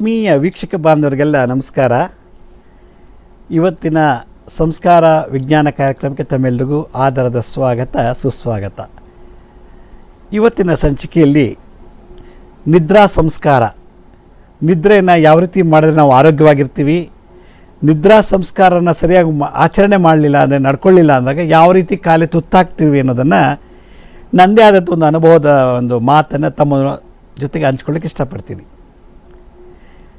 ಆತ್ಮೀಯ ವೀಕ್ಷಕ ಬಾಂಧವರಿಗೆಲ್ಲ ನಮಸ್ಕಾರ. ಇವತ್ತಿನ ಸಂಸ್ಕಾರ ವಿಜ್ಞಾನ ಕಾರ್ಯಕ್ರಮಕ್ಕೆ ತಮ್ಮೆಲ್ಲರಿಗೂ ಆಧಾರದ ಸ್ವಾಗತ, ಸುಸ್ವಾಗತ. ಇವತ್ತಿನ ಸಂಚಿಕೆಯಲ್ಲಿ ನಿದ್ರಾ ಸಂಸ್ಕಾರ. ನಿದ್ರೆಯನ್ನು ಯಾವ ರೀತಿ ಮಾಡಿದ್ರೆ ನಾವು ಆರೋಗ್ಯವಾಗಿರ್ತೀವಿ, ನಿದ್ರಾ ಸಂಸ್ಕಾರನ ಸರಿಯಾಗಿ ಆಚರಣೆ ಮಾಡಲಿಲ್ಲ ಅಂದರೆ ನಡ್ಕೊಳ್ಳಿಲ್ಲ ಅಂದಾಗ ಯಾವ ರೀತಿ ಕಾಲೆ ತುತ್ತಾಗ್ತೀವಿ ಅನ್ನೋದನ್ನು ನನ್ನದೇ ಆದಂಥ ಒಂದು ಅನುಭವದ ಒಂದು ಮಾತನ್ನು ತಮ್ಮ ಜೊತೆಗೆ ಹಂಚ್ಕೊಳ್ಳಿಕ್ಕೆ ಇಷ್ಟಪಡ್ತೀನಿ.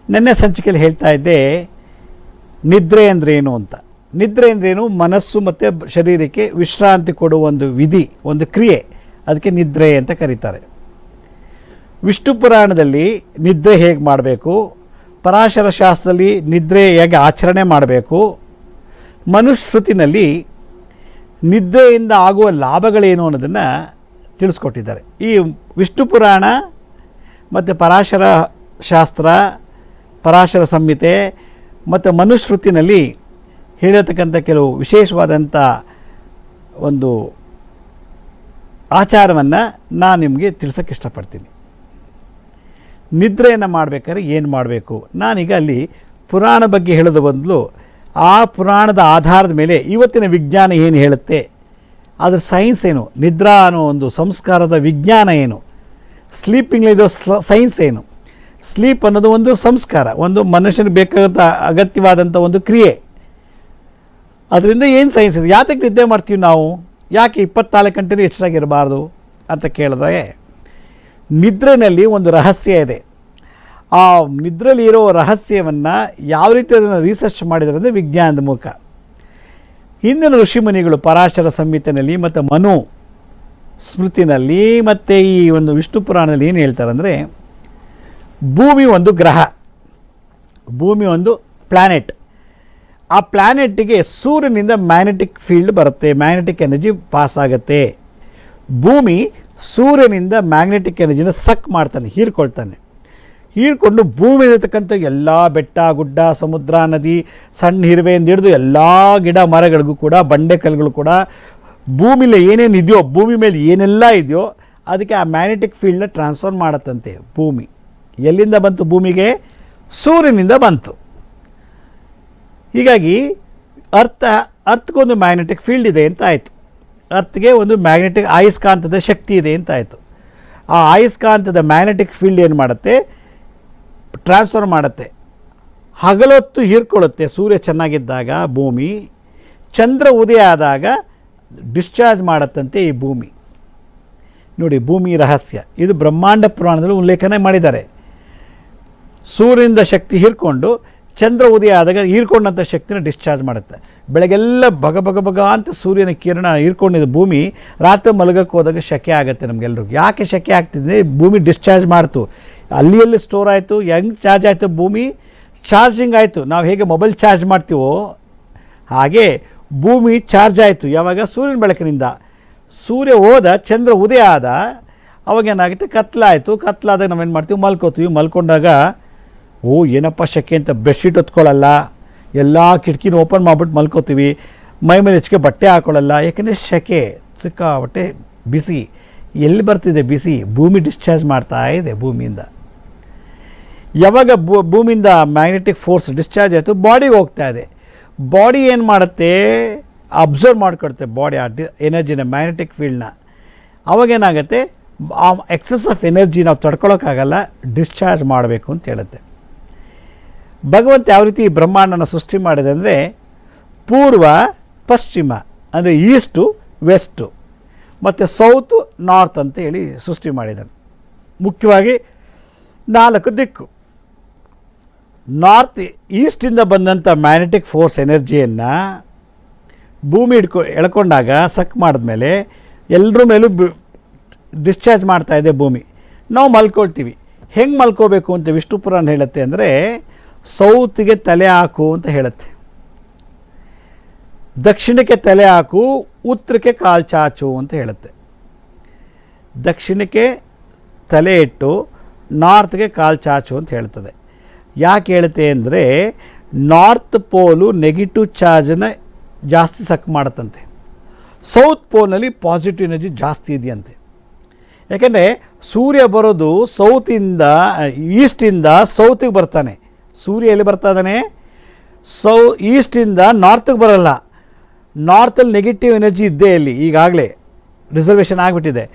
ನಿನ್ನೆ ಸಂಚಿಕೆಯಲ್ಲಿ ಹೇಳ್ತಾ ಇದ್ದೆ, ನಿದ್ರೆ ಅಂದರೆ ಏನು ಅಂತ. ನಿದ್ರೆ ಅಂದ್ರೇನು ಮನಸ್ಸು ಮತ್ತು ಶರೀರಕ್ಕೆ ವಿಶ್ರಾಂತಿ ಕೊಡುವ ಒಂದು ವಿಧಿ, ಒಂದು ಕ್ರಿಯೆ. ಅದಕ್ಕೆ ನಿದ್ರೆ ಅಂತ ಕರೀತಾರೆ. ವಿಷ್ಣು ಪುರಾಣದಲ್ಲಿ ನಿದ್ರೆ ಹೇಗೆ ಮಾಡಬೇಕು? ಪರಾಶರ ಶಾಸ್ತ್ರದಲ್ಲಿ ನಿದ್ರೆ ಹೇಗೆ ಆಚರಣೆ ಮಾಡಬೇಕು? ಮನುಶ್ರುತಿನಲ್ಲಿ ನಿದ್ರೆಯಿಂದ ಆಗುವ ಲಾಭಗಳೇನು ಅನ್ನೋದನ್ನು ತಿಳಿಸ್ಕೊಟ್ಟಿದ್ದಾರೆ. ಈ ವಿಷ್ಣು ಪುರಾಣ ಮತ್ತು ಪರಾಶರ ಶಾಸ್ತ್ರ ಪರಾಶರ ಸಂಹಿತೆ ಮತ್ತು ಮನುಶ್ರುತಿನಲ್ಲಿ ಹೇಳಿರತಕ್ಕಂಥ ಕೆಲವು ವಿಶೇಷವಾದಂಥ ಒಂದು ಆಚಾರವನ್ನು ನಾನು ನಿಮಗೆ ತಿಳಿಸೋಕ್ಕೆ ಇಷ್ಟಪಡ್ತೀನಿ. ನಿದ್ರೆಯನ್ನು ಮಾಡಬೇಕಾದ್ರೆ ಏನು ಮಾಡಬೇಕು? ನಾನೀಗ ಅಲ್ಲಿ ಪುರಾಣ ಬಗ್ಗೆ ಹೇಳೋದು ಬದಲು. ಆ ಪುರಾಣದ ಆಧಾರದ ಮೇಲೆ ಇವತ್ತಿನ ವಿಜ್ಞಾನ ಏನು ಹೇಳುತ್ತೆ? ಅದರ ಸೈನ್ಸ್ ಏನು? ನಿದ್ರಾ ಅನ್ನೋ ಒಂದು ಸಂಸ್ಕಾರದ ವಿಜ್ಞಾನ ಏನು? ಸ್ಲೀಪಿಂಗ್ ಇದು ಸೈನ್ಸ್ ಏನು? ಸ್ಲೀಪ್ ಅನ್ನೋದು ಒಂದು ಸಂಸ್ಕಾರ, ಒಂದು ಮನುಷ್ಯನಿಗೆ ಬೇಕಾದ ಅಗತ್ಯವಾದಂಥ ಒಂದು ಕ್ರಿಯೆ. ಅದರಿಂದ ಏನು ಸೈನ್ಸ್ ಇದೆ? ಯಾತಕ್ಕೆ ನಿದ್ದೆ ಮಾಡ್ತೀವಿ ನಾವು? ಯಾಕೆ ಇಪ್ಪತ್ನಾಲ್ಕು ಗಂಟೆನೂ ಎಚ್ಚರಾಗಿರಬಾರ್ದು ಅಂತ ಕೇಳಿದ್ರೆ, ನಿದ್ರೆನಲ್ಲಿ ಒಂದು ರಹಸ್ಯ ಇದೆ. ಆ ನಿದ್ರೆಯಲ್ಲಿ ಇರೋ ರಹಸ್ಯವನ್ನು ಯಾವ ರೀತಿ ಅದನ್ನು ರಿಸರ್ಚ್ ಮಾಡಿದ್ದಾರೆ ಅಂದರೆ ವಿಜ್ಞಾನದ ಮೂಲಕ. ಹಿಂದಿನ ಋಷಿಮುನಿಗಳು ಪರಾಶರ ಸಂಹಿತೆಯಲ್ಲಿ ಮತ್ತು ಮನು ಸ್ಮೃತಿನಲ್ಲಿ ಮತ್ತು ಈ ಒಂದು ವಿಷ್ಣು ಪುರಾಣದಲ್ಲಿ ಏನು ಹೇಳ್ತಾರೆ ಅಂದರೆ ಭೂಮಿ ಒಂದು ಗ್ರಹ. ಭೂಮಿ ಒಂದು ಪ್ಲ್ಯಾನೆಟ್ ಆ ಪ್ಲ್ಯಾನೆಟ್ಟಿಗೆ ಸೂರ್ಯನಿಂದ ಮ್ಯಾಗ್ನೆಟಿಕ್ ಫೀಲ್ಡ್ ಬರುತ್ತೆ ಮ್ಯಾಗ್ನೆಟಿಕ್ ಎನರ್ಜಿ ಪಾಸ್ ಆಗುತ್ತೆ. ಭೂಮಿ ಸೂರ್ಯನಿಂದ ಮ್ಯಾಗ್ನೆಟಿಕ್ ಎನರ್ಜಿನ ಸಕ್ ಮಾಡ್ತಾನೆ, ಹೀರ್ಕೊಳ್ತಾನೆ. ಹೀರ್ಕೊಂಡು ಭೂಮಿಯಲ್ಲಿರ್ತಕ್ಕಂಥ ಎಲ್ಲ ಬೆಟ್ಟ, ಗುಡ್ಡ, ಸಮುದ್ರ, ನದಿ, ಸಣ್ಣ ಹಿರುವೆಯಿಂದ ಹಿಡಿದು ಎಲ್ಲ ಗಿಡ ಮರಗಳಿಗೂ ಕೂಡ, ಬಂಡೆ ಕಲ್ಲುಗಳು ಕೂಡ ಭೂಮಿಲಿ ಏನೇನು ಇದೆಯೋ, ಭೂಮಿ ಮೇಲೆ ಏನೆಲ್ಲ ಇದೆಯೋ, ಅದಕ್ಕೆ ಆ ಮ್ಯಾಗ್ನೆಟಿಕ್ ಫೀಲ್ಡ್ನ ಟ್ರಾನ್ಸ್ಫರ್ ಮಾಡತ್ತಂತೆ ಭೂಮಿ. ಎಲ್ಲಿಂದ ಬಂತು ಭೂಮಿಗೆ? ಸೂರ್ಯನಿಂದ ಬಂತು. ಹೀಗಾಗಿ ಅರ್ಥ ಅರ್ಥಕ್ಕೊಂದು ಮ್ಯಾಗ್ನೆಟಿಕ್ ಫೀಲ್ಡ್ ಇದೆ ಅಂತ ಆಯಿತು. ಅರ್ಥಗೆ ಒಂದು ಮ್ಯಾಗ್ನೆಟಿಕ್ ಆಯಸ್ಕಾಂತದ ಶಕ್ತಿ ಇದೆ ಅಂತ ಆಯಿತು. ಆ ಆಯಸ್ಕಾಂತದ ಮ್ಯಾಗ್ನೆಟಿಕ್ ಫೀಲ್ಡ್ ಏನು ಮಾಡುತ್ತೆ? ಟ್ರಾನ್ಸ್ಫರ್ ಮಾಡುತ್ತೆ. ಹಗಲೊತ್ತು ಹೀರ್ಕೊಳ್ಳುತ್ತೆ. ಸೂರ್ಯ ಚೆನ್ನಾಗಿದ್ದಾಗ ಭೂಮಿ, ಚಂದ್ರ ಉದಯ ಆದಾಗ ಡಿಸ್ಚಾರ್ಜ್ ಮಾಡತ್ತಂತೆ ಈ ಭೂಮಿ. ನೋಡಿ ಭೂಮಿ ರಹಸ್ಯ. ಇದು ಬ್ರಹ್ಮಾಂಡ ಪುರಾಣದಲ್ಲಿ ಉಲ್ಲೇಖನೆ ಮಾಡಿದ್ದಾರೆ. ಸೂರ್ಯನಿಂದ ಶಕ್ತಿ ಹೀರ್ಕೊಂಡು ಚಂದ್ರ ಉದಯ ಆದಾಗ ಹೀರ್ಕೊಂಡಂಥ ಶಕ್ತಿನ ಡಿಸ್ಚಾರ್ಜ್ ಮಾಡುತ್ತೆ. ಬೆಳಗ್ಗೆಲ್ಲ ಬಗ ಬಗ ಬಗ ಅಂತ ಸೂರ್ಯನ ಕಿರಣ ಹೀರ್ಕೊಂಡಿದ್ದ ಭೂಮಿ ರಾತ್ರಿ ಮಲಗಕ್ಕೆ ಹೋದಾಗ ಶಕೆ ಆಗುತ್ತೆ ನಮಗೆಲ್ರಿಗೂ ಯಾಕೆ ಶಕೆ ಆಗ್ತಿದೆ? ಭೂಮಿ ಡಿಸ್ಚಾರ್ಜ್ ಮಾಡ್ತು. ಅಲ್ಲಿ ಅಲ್ಲಿ ಸ್ಟೋರ್ ಆಯಿತು, ಹೆಂಗೆ ಚಾರ್ಜ್ ಆಯಿತು ಭೂಮಿ? ಚಾರ್ಜಿಂಗ್ ಆಯಿತು. ನಾವು ಹೇಗೆ ಮೊಬೈಲ್ ಚಾರ್ಜ್ ಮಾಡ್ತೀವೋ ಹಾಗೆ ಭೂಮಿ ಚಾರ್ಜ್ ಆಯಿತು. ಯಾವಾಗ? ಸೂರ್ಯನ ಬೆಳಕಿನಿಂದ. ಸೂರ್ಯ ಹೋದ, ಚಂದ್ರ ಉದಯ ಆದ, ಅವಾಗ ಏನಾಗುತ್ತೆ? ಕತ್ಲಾಯಿತು. ಕತ್ಲಾದಾಗ ನಾವೇನು ಮಾಡ್ತೀವಿ? ಮಲ್ಕೋತೀವಿ. ಮಲ್ಕೊಂಡಾಗ ಓ, ಏನಪ್ಪ ಶೆಕೆ ಅಂತ ಬೆಡ್ಶೀಟ್ ಹೊತ್ಕೊಳ್ಳಲ್ಲ. ಎಲ್ಲ ಕಿಟಕಿನ ಓಪನ್ ಮಾಡ್ಬಿಟ್ಟು ಮಲ್ಕೋತೀವಿ. ಮೈ ಮೇಲೆ ಹೆಚ್ಚಿಗೆ ಬಟ್ಟೆ ಹಾಕೊಳ್ಳಲ್ಲ. ಯಾಕೆಂದರೆ ಶೆಕೆ ಸಿಕ್ಕಾಬಟ್ಟೆ ಬಿಸಿ ಎಲ್ಲಿ ಬರ್ತಿದೆ ಬಿಸಿ ಭೂಮಿ ಡಿಸ್ಚಾರ್ಜ್ ಮಾಡ್ತಾ ಇದೆ ಭೂಮಿಯಿಂದ. ಯಾವಾಗ ಭೂಮಿಯಿಂದ ಮ್ಯಾಗ್ನೆಟಿಕ್ ಫೋರ್ಸ್ ಡಿಸ್ಚಾರ್ಜ್ ಆಯಿತು ಬಾಡಿಗೆ ಹೋಗ್ತಾ ಇದೆ. ಬಾಡಿ ಏನು ಮಾಡುತ್ತೆ? ಅಬ್ಸರ್ವ್ ಮಾಡ್ಕೊಡುತ್ತೆ ಬಾಡಿ ಆ ಡಿ ಎನರ್ಜಿನ ಮ್ಯಾಗ್ನೆಟಿಕ್ ಫೀಲ್ಡ್ನ ಅವಾಗೇನಾಗುತ್ತೆ ಆ ಎಕ್ಸಸ್ ಆಫ್ ಎನರ್ಜಿ ನಾವು ತಡ್ಕೊಳೋಕ್ಕಾಗಲ್ಲ. ಡಿಸ್ಚಾರ್ಜ್ ಮಾಡಬೇಕು ಅಂತ ಹೇಳುತ್ತೆ. ಭಗವಂತ ಯಾವ ರೀತಿ ಬ್ರಹ್ಮಾಂಡನ ಸೃಷ್ಟಿ ಮಾಡಿದೆ ಅಂದರೆ ಪೂರ್ವ, ಪಶ್ಚಿಮ, ಅಂದರೆ ಈಸ್ಟು, ವೆಸ್ಟು ಮತ್ತು ಸೌತು, ನಾರ್ತ್ ಅಂತ ಹೇಳಿ ಸೃಷ್ಟಿ ಮಾಡಿದ್ದಾನೆ. ಮುಖ್ಯವಾಗಿ ನಾಲ್ಕು ದಿಕ್ಕು. ನಾರ್ತ್ ಈಸ್ಟಿಂದ ಬಂದಂಥ ಮ್ಯಾಗ್ನೆಟಿಕ್ ಫೋರ್ಸ್ ಎನರ್ಜಿಯನ್ನು ಭೂಮಿ ಹಿಡ್ಕೊ, ಎಳ್ಕೊಂಡಾಗ ಸಕ್ ಮಾಡಿದ್ಮೇಲೆ ಎಲ್ಲರ ಮೇಲೂ ಡಿಸ್ಚಾರ್ಜ್ ಮಾಡ್ತಾಯಿದೆ ಭೂಮಿ. ನಾವು ಮಲ್ಕೊಳ್ತೀವಿ. ಹೆಂಗೆ ಮಲ್ಕೋಬೇಕು ಅಂತ ವಿಷ್ಣು ಪುರಾಣ ಹೇಳುತ್ತೆ ಅಂದರೆ ಸೌತಿಗೆ ತಲೆ ಹಾಕು ಅಂತ ಹೇಳುತ್ತೆ. ದಕ್ಷಿಣಕ್ಕೆ ತಲೆ ಹಾಕು, ಉತ್ತರಕ್ಕೆ ಕಾಲು ಚಾಚು ಅಂತ ಹೇಳುತ್ತೆ. ದಕ್ಷಿಣಕ್ಕೆ ತಲೆ ಇಟ್ಟು ನಾರ್ತ್ಗೆ ಕಾಲು ಚಾಚು ಅಂತ ಹೇಳ್ತದೆ ಯಾಕೆ ಹೇಳುತ್ತೆ ಅಂದರೆ, ನಾರ್ತ್ ಪೋಲು ನೆಗೆಟಿವ್ ಚಾರ್ಜನ್ನು ಜಾಸ್ತಿ ಸಕ್ ಮಾಡುತ್ತಂತೆ. ಸೌತ್ ಪೋಲ್ನಲ್ಲಿ ಪಾಸಿಟಿವ್ ಎನರ್ಜಿ ಜಾಸ್ತಿ ಇದೆಯಂತೆ. ಯಾಕೆಂದರೆ, ಸೂರ್ಯ ಬರೋದು ಸೌತಿಂದ ಈಸ್ಟಿಂದ ಸೌತಿಗೆ ಬರ್ತಾನೆ. ಸೂರ್ಯ ಎಲ್ಲಿ ಬರ್ತಾ ಇದ್ದಾನೆ? ಸೌ ಈಸ್ಟಿಂದ ನಾರ್ತಿಗೆ ಬರಲ್ಲ. ನಾರ್ತಲ್ಲಿ ನೆಗೆಟಿವ್ ಎನರ್ಜಿ ಇದ್ದೇ ಇಲ್ಲಿ, ಈಗಾಗಲೇ ರಿಸರ್ವೇಷನ್ ಆಗಿಬಿಟ್ಟಿದೆ.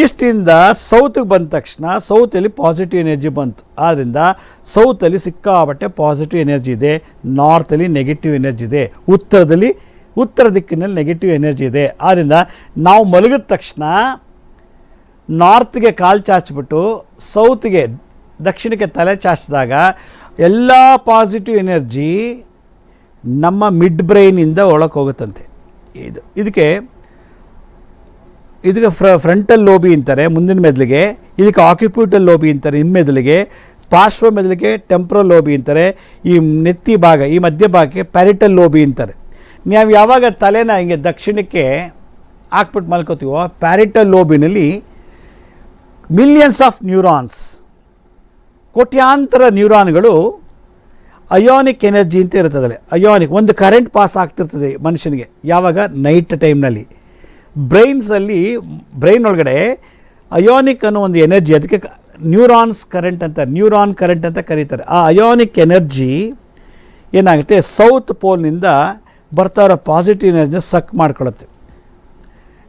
ಈಸ್ಟಿಂದ ಸೌತ್ಗೆ ಬಂದ ತಕ್ಷಣ ಸೌತಲ್ಲಿ ಪಾಸಿಟಿವ್ ಎನರ್ಜಿ ಬಂತು. ಆದ್ದರಿಂದ ಸೌತಲ್ಲಿ ಸಿಕ್ಕಾಪಟ್ಟೆ ಪಾಸಿಟಿವ್ ಎನರ್ಜಿ ಇದೆ ನಾರ್ತಲ್ಲಿ ನೆಗೆಟಿವ್ ಎನರ್ಜಿ ಇದೆ, ಉತ್ತರದಲ್ಲಿ, ಉತ್ತರ ದಿಕ್ಕಿನಲ್ಲಿ ನೆಗೆಟಿವ್ ಎನರ್ಜಿ ಇದೆ. ಆದ್ದರಿಂದ ನಾವು ಮಲಗಿದ ತಕ್ಷಣ ನಾರ್ತ್ಗೆ ಕಾಲು ಚಾಚಿಬಿಟ್ಟು ಸೌತ್ಗೆ ದಕ್ಷಿಣಕ್ಕೆ ತಲೆ ಚಾಚಿದಾಗ ಎಲ್ಲ ಪಾಸಿಟಿವ್ ಎನರ್ಜಿ ನಮ್ಮ ಮಿಡ್ ಬ್ರೈನಿಂದ ಒಳಕ್ಕೆ ಹೋಗುತ್ತಂತೆ ಇದು, ಇದಕ್ಕೆ ಇದಕ್ಕೆ ಫ್ರ ಫ್ರಂಟಲ್ ಲೋಬಿ ಅಂತಾರೆ ಮುಂದಿನ ಮೆದುಳಿಗೆ, ಇದಕ್ಕೆ ಆಕ್ಯುಪ್ಯೂಟಲ್ ಲೋಬಿ ಅಂತಾರೆ ಹಿಮ್ಮೆದುಳಿಗೆ ಪಾರ್ಶ್ವ ಮೆದುಳಿಗೆ ಟೆಂಪ್ರಲ್ ಲೋಬಿ ಅಂತಾರೆ, ಈ ನೆತ್ತಿ ಭಾಗ, ಈ ಮಧ್ಯ ಭಾಗಕ್ಕೆ ಪ್ಯಾರಿಟಲ್ ಲೋಬಿ ಅಂತಾರೆ. ನಾವು ಯಾವಾಗ ತಲೆನ ಹಿಂಗೆ ದಕ್ಷಿಣಕ್ಕೆ ಹಾಕ್ಬಿಟ್ಟು ಮಲ್ಕೋತೀವೋ ಪ್ಯಾರಿಟಲ್ ಲೋಬಿನಲ್ಲಿ ಮಿಲಿಯನ್ಸ್ ಆಫ್ ನ್ಯೂರಾನ್ಸ್ ಕೋಟ್ಯಾಂತರ ನ್ಯೂರಾನ್ಗಳು ಅಯೋನಿಕ್ ಎನರ್ಜಿ ಅಂತ ಇರ್ತದೆ ಅಯೋನಿಕ್, ಒಂದು ಕರೆಂಟ್ ಪಾಸ್ ಆಗ್ತಿರ್ತದೆ ಮನುಷ್ಯನಿಗೆ. ಯಾವಾಗ? ನೈಟ್ ಟೈಮ್ನಲ್ಲಿ. ಬ್ರೈನ್ಸಲ್ಲಿ ಬ್ರೈನ್ ಒಳಗಡೆ ಅಯೋನಿಕ್ ಅನ್ನೋ ಒಂದು ಎನರ್ಜಿ, ಅದಕ್ಕೆ ನ್ಯೂರಾನ್ಸ್ ಕರೆಂಟ್ ಅಂತ, ನ್ಯೂರಾನ್ ಕರೆಂಟ್ ಅಂತ ಕರೀತಾರೆ. ಆ ಅಯೋನಿಕ್ ಎನರ್ಜಿ ಏನಾಗುತ್ತೆ? ಸೌತ್ ಪೋಲ್ನಿಂದ ಬರ್ತಾ ಇರೋ ಪಾಸಿಟಿವ್ ಎನರ್ಜಿನ ಸಕ್ ಮಾಡ್ಕೊಳ್ಳುತ್ತೆ.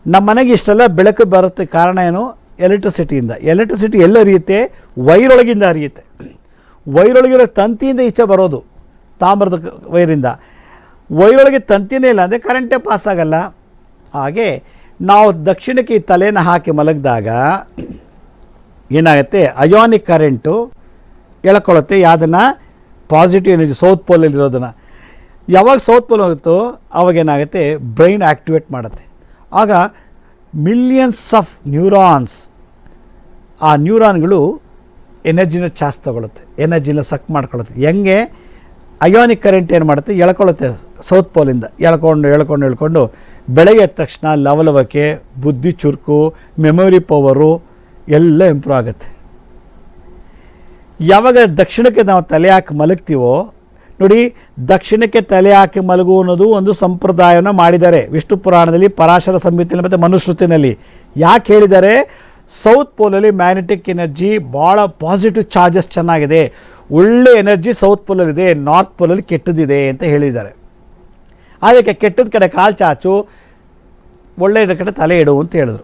ನಮ್ಮ ಮನೆಗೆ ಇಷ್ಟೆಲ್ಲ ಬೆಳಕು ಬರುತ್ತೆ. ಕಾರಣ ಏನು? ಎಲೆಕ್ಟ್ರಿಸಿಟಿಯಿಂದ ಎಲೆಕ್ಟ್ರಿಸಿಟಿ ಎಲ್ಲ ಹರಿಯುತ್ತೆ, ವೈರೊಳಗಿಂದ ಹರಿಯುತ್ತೆ. ವೈರೊಳಗಿರೋ ತಂತಿಯಿಂದ ಈಚೆ ಬರೋದು, ತಾಮ್ರದ ವೈರಿಂದ. ವೈರೊಳಗೆ ತಂತಿನೇ ಇಲ್ಲ ಅಂದರೆ ಕರೆಂಟೇ ಪಾಸ್ ಆಗಲ್ಲ. ಹಾಗೆ ನಾವು ದಕ್ಷಿಣಕ್ಕೆ ಈ ತಲೆನ ಹಾಕಿ ಮಲಗಿದಾಗ ಏನಾಗುತ್ತೆ ಅಯೋನಿಕ್ ಕರೆಂಟು ಎಳ್ಕೊಳ್ಳುತ್ತೆ ಯಾವುದನ್ನು? ಪಾಸಿಟಿವ್ ಎನರ್ಜಿ ಸೌತ್ ಪೋಲಲ್ಲಿರೋದನ್ನು ಯಾವಾಗ ಸೌತ್ ಪೋಲ್ ಹೋಗುತ್ತೋ, ಅವಾಗ ಏನಾಗುತ್ತೆ ಬ್ರೈನ್ ಆ್ಯಕ್ಟಿವೇಟ್ ಮಾಡುತ್ತೆ. ಆಗ ಮಿಲಿಯನ್ಸ್ ಆಫ್ ನ್ಯೂರಾನ್ಸ್ ಆ ನ್ಯೂರಾನ್ಗಳು ಎನರ್ಜಿನ ಚಾರ್ಜ್ ತಗೊಳುತ್ತೆ. ಎನರ್ಜಿನ ಸಕ್ ಮಾಡ್ಕೊಳುತ್ತೆ ಹೆಂಗೆ? ಅಯೋನಿಕ್ ಕರೆಂಟ್ ಏನು ಮಾಡುತ್ತೆ? ಎಳ್ಕೊಳ್ಳುತ್ತೆ ಸೌತ್ ಪೋಲಿಂದ ಎಳ್ಕೊಂಡು ಎಳ್ಕೊಂಡು ಎಳ್ಕೊಂಡು ಬೆಳಗ್ಗೆ ಎದ್ದ ತಕ್ಷಣ ಲವಲವಕೆ, ಬುದ್ಧಿ ಚುರುಕು ಮೆಮೊರಿ ಪವರು ಎಲ್ಲ ಇಂಪ್ರೂವ್ ಆಗುತ್ತೆ. ಯಾವಾಗ ದಕ್ಷಿಣಕ್ಕೆ ನಾವು ತಲೆ ಹಾಕಿ ಮಲಗ್ತೀವೋ ನೋಡಿ, ದಕ್ಷಿಣಕ್ಕೆ ತಲೆ ಹಾಕಿ ಮಲಗು ಅನ್ನೋದು ಒಂದು ಸಂಪ್ರದಾಯವನ್ನು ಮಾಡಿದ್ದಾರೆ. ವಿಷ್ಣು ಪುರಾಣದಲ್ಲಿ, ಪರಾಶರ ಸಂಹಿತೆಯಲ್ಲಿ ಮತ್ತು ಮನುಶ್ರುತಿನಲ್ಲಿ. ಯಾಕೆ ಹೇಳಿದ್ದಾರೆ ಸೌತ್ ಪೋಲಲ್ಲಿ ಮ್ಯಾಗ್ನೆಟಿಕ್ ಎನರ್ಜಿ ಭಾಳ ಪಾಸಿಟಿವ್ ಚಾರ್ಜಸ್ ಚೆನ್ನಾಗಿದೆ. ಒಳ್ಳೆ ಎನರ್ಜಿ ಸೌತ್ ಪೋಲಲ್ಲಿದೆ, ನಾರ್ತ್ ಪೋಲಲ್ಲಿ ಕೆಟ್ಟದಿದೆ ಅಂತ ಹೇಳಿದ್ದಾರೆ. ಅದಕ್ಕೆ ಕೆಟ್ಟದ ಕಡೆ ಕಾಲು ಚಾಚು ಒಳ್ಳೆಯ ಕಡೆ ತಲೆ ಇಡು ಅಂತ ಹೇಳಿದ್ರು.